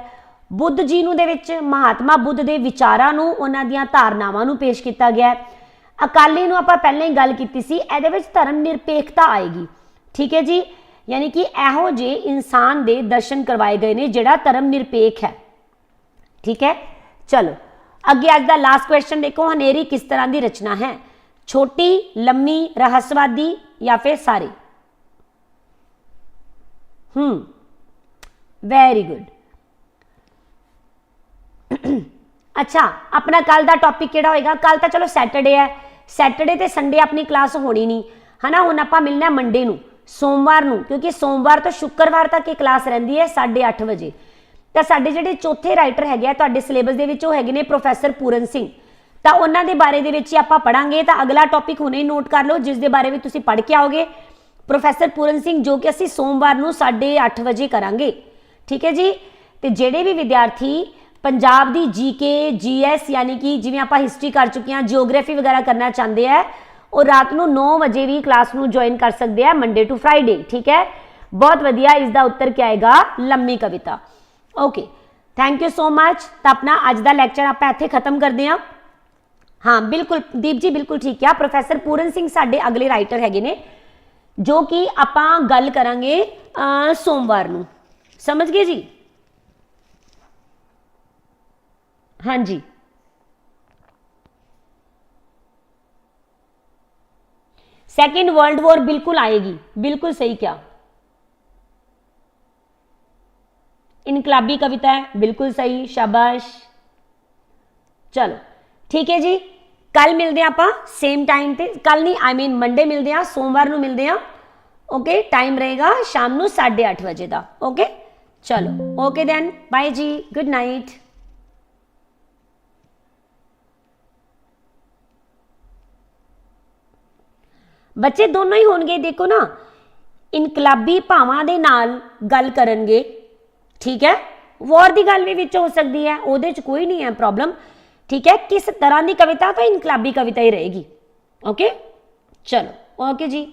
ਬੁੱਧ ਜੀ ਨੂੰ ਦੇ ਵਿੱਚ ਮਹਾਤਮਾ ਬੁੱਧ ਦੇ ਵਿਚਾਰਾਂ ਨੂੰ, ਉਹਨਾਂ ਦੀਆਂ ਧਾਰਨਾਵਾਂ ਨੂੰ ਪੇਸ਼ ਕੀਤਾ ਗਿਆ ਹੈ। ਅਕਾਲੀ ਨੂੰ ਆਪਾਂ ਪਹਿਲਾਂ ਹੀ ਗੱਲ ਕੀਤੀ ਸੀ, ਇਹਦੇ ਵਿੱਚ ਧਰਮ ਨਿਰਪੇਖਤਾ ਆਏਗੀ। ਠੀਕ ਹੈ ਜੀ? ਯਾਨੀ ਕਿ ਇਹੋ ਜੇ ਇਨਸਾਨ ਦੇ ਦਰਸ਼ਨ ਕਰਵਾਏ ਗਏ ਨੇ ਜਿਹੜਾ ਧਰਮ ਨਿਰਪੇਖ ਹੈ। ਠੀਕ ਹੈ? ਚਲੋ, ਅੱਗੇ ਅੱਜ ਦਾ ਲਾਸਟ ਕੁਐਸਚਨ ਦੇਖੋ, ਹਨੇਰੀ ਕਿਸ ਤਰ੍ਹਾਂ ਦੀ ਰਚਨਾ ਹੈ? ਛੋਟੀ, ਲੰਮੀ, ਰਹੱਸਵਾਦੀ ਜਾਂ ਫਿਰ ਸਾਰੇ? ਹੂੰ ਵੈਰੀ ਗੁੱਡ ਅੱਛਾ, ਆਪਣਾ ਕੱਲ ਦਾ ਟੌਪਿਕ ਕਿਹੜਾ ਹੋਏਗਾ? ਕੱਲ ਤਾਂ ਚਲੋ ਸੈਟਰਡੇ ਹੈ। ਸੈਟਰਡੇ ਤੇ ਸੰਡੇ ਆਪਣੀ ਕਲਾਸ ਹੋਣੀ ਨਹੀਂ। ਹਨਾ, ਹੁਣ ਆਪਾਂ ਮਿਲਣਾ ਮੰਡੇ ਨੂੰ, ਸੋਮਵਾਰ ਨੂੰ, ਕਿਉਂਕਿ ਸੋਮਵਾਰ ਤੋਂ ਸ਼ੁੱਕਰਵਾਰ ਤੱਕ ਇਹ ਕਲਾਸ ਰਹਿੰਦੀ ਹੈ 8:30 ਵਜੇ। ਤਾਂ ਸਾਡੇ ਜਿਹੜੇ ਚੌਥੇ ਰਾਈਟਰ ਹੈਗੇ ਆ, ਤੁਹਾਡੇ ਸਿਲੇਬਸ ਦੇ ਵਿੱਚ ਉਹ ਹੈਗੇ ਨੇ ਪ੍ਰੋਫੈਸਰ ਪੂਰਨ ਸਿੰਘ ਤਾਂ ਉਹਨਾਂ ਦੇ ਬਾਰੇ ਦੇ ਵਿੱਚ ਹੀ ਆਪਾਂ ਪੜਾਂਗੇ ਤਾਂ ਅਗਲਾ ਟੌਪਿਕ ਹੁਣੇ ਨੋਟ ਕਰ ਲਓ, ਜਿਸ ਦੇ ਬਾਰੇ ਵਿੱਚ ਤੁਸੀਂ ਪੜ੍ਹ ਕੇ ਆਓਗੇ। ਪ੍ਰੋਫੈਸਰ ਪੂਰਨ ਸਿੰਘ ਜੋ ਕਿ ਅਸੀਂ ਸੋਮਵਾਰ ਨੂੰ 8:30 ਵਜੇ ਕਰਾਂਗੇ। ਠੀਕ ਹੈ ਜੀ? ਤੇ ਜਿਹੜੇ ਵੀ ਵਿਦਿਆਰਥੀ ਪੰਜਾਬ ਦੀ ਜੀਕੇ ਜੀਐਸ ਯਾਨੀ ਕਿ ਜਿਵੇਂ ਆਪਾਂ ਹਿਸਟਰੀ ਕਰ ਚੁੱਕੇ ਹਾਂ ਜੀਓਗ੍ਰਾਫੀ ਵਗੈਰਾ ਕਰਨਾ ਚਾਹੁੰਦੇ ਆ, ਉਹ ਰਾਤ ਨੂੰ 9 ਵਜੇ ਵੀ ਕਲਾਸ ਨੂੰ ਜੁਆਇਨ ਕਰ ਸਕਦੇ ਆ ਮੰਡੇ ਟੂ ਫਰਾਈਡੇ ਠੀਕ ਹੈ? ਬਹੁਤ ਵਧੀਆ ਇਸ ਦਾ ਉੱਤਰ ਕੀ ਆਏਗਾ? ਲੰਮੀ ਕਵਿਤਾ। Okay thank you so much ਤਾਂ ਆਪਣਾ ਅੱਜ ਦਾ ਲੈਕਚਰ ਆਪਾਂ ਇੱਥੇ ਖਤਮ ਕਰਦੇ ਹਾਂ। ਹਾਂ, ਬਿਲਕੁਲ, ਦੀਪ ਜੀ ਬਿਲਕੁਲ ਠੀਕ ਆ। ਪ੍ਰੋਫੈਸਰ ਪੂਰਨ ਸਿੰਘ ਸਾਡੇ ਅਗਲੇ ਰਾਈਟਰ ਹੈਗੇ ਨੇ, ਜੋ ਕਿ ਆਪਾਂ ਗੱਲ ਕਰਾਂਗੇ ਸੋਮਵਾਰ ਨੂੰ। ਸਮਝ ਗਏ ਜੀ? ਹਾਂਜੀ सेकेंड वर्ल्ड वॉर बिल्कुल आएगी बिल्कुल सही क्या इनकलाबी कविता है बिल्कुल सही शाबाश ਚਲੋ ਠੀਕ ਹੈ ਜੀ ਕੱਲ ਮਿਲਦੇ ਆਪਾਂ ਸੇਮ ਟਾਈਮ ਤੇ ਕੱਲ ਨਹੀਂ ਆਈ ਮੀਨ ਮੰਡੇ ਮਿਲਦੇ ਆ ਸੋਮਵਾਰ ਨੂੰ ਮਿਲਦੇ ਆ ਓਕੇ ਟਾਈਮ ਰਹੇਗਾ ਸ਼ਾਮ ਨੂੰ 8:30 ਵਜੇ ਦਾ ਓਕੇ ਚਲੋ ਓਕੇ ਦੈਨ ਬਾਏ ਜੀ ਗੁੱਡ ਨਾਈਟ ਬੱਚੇ ਦੋਨੋਂ ਹੀ ਹੋਣਗੇ, ਦੇਖੋ ਨਾ। ਇਨਕਲਾਬੀ ਭਾਵਾਂ ਦੇ ਨਾਲ ਗੱਲ ਕਰਨਗੇ, ਠੀਕ ਹੈ? ਵਾਰ ਦੀ ਗੱਲ ਵੀ ਵਿੱਚ ਹੋ ਸਕਦੀ ਹੈ, ਉਹਦੇ 'ਚ ਕੋਈ ਨਹੀਂ ਹੈ ਪ੍ਰੋਬਲਮ ਠੀਕ ਹੈ? ਕਿਸ ਤਰ੍ਹਾਂ ਦੀ ਕਵਿਤਾ, ਤਾਂ ਇਨਕਲਾਬੀ ਕਵਿਤਾ ਹੀ ਰਹੇਗੀ। ਓਕੇ ਚਲੋ ਓਕੇ ਜੀ।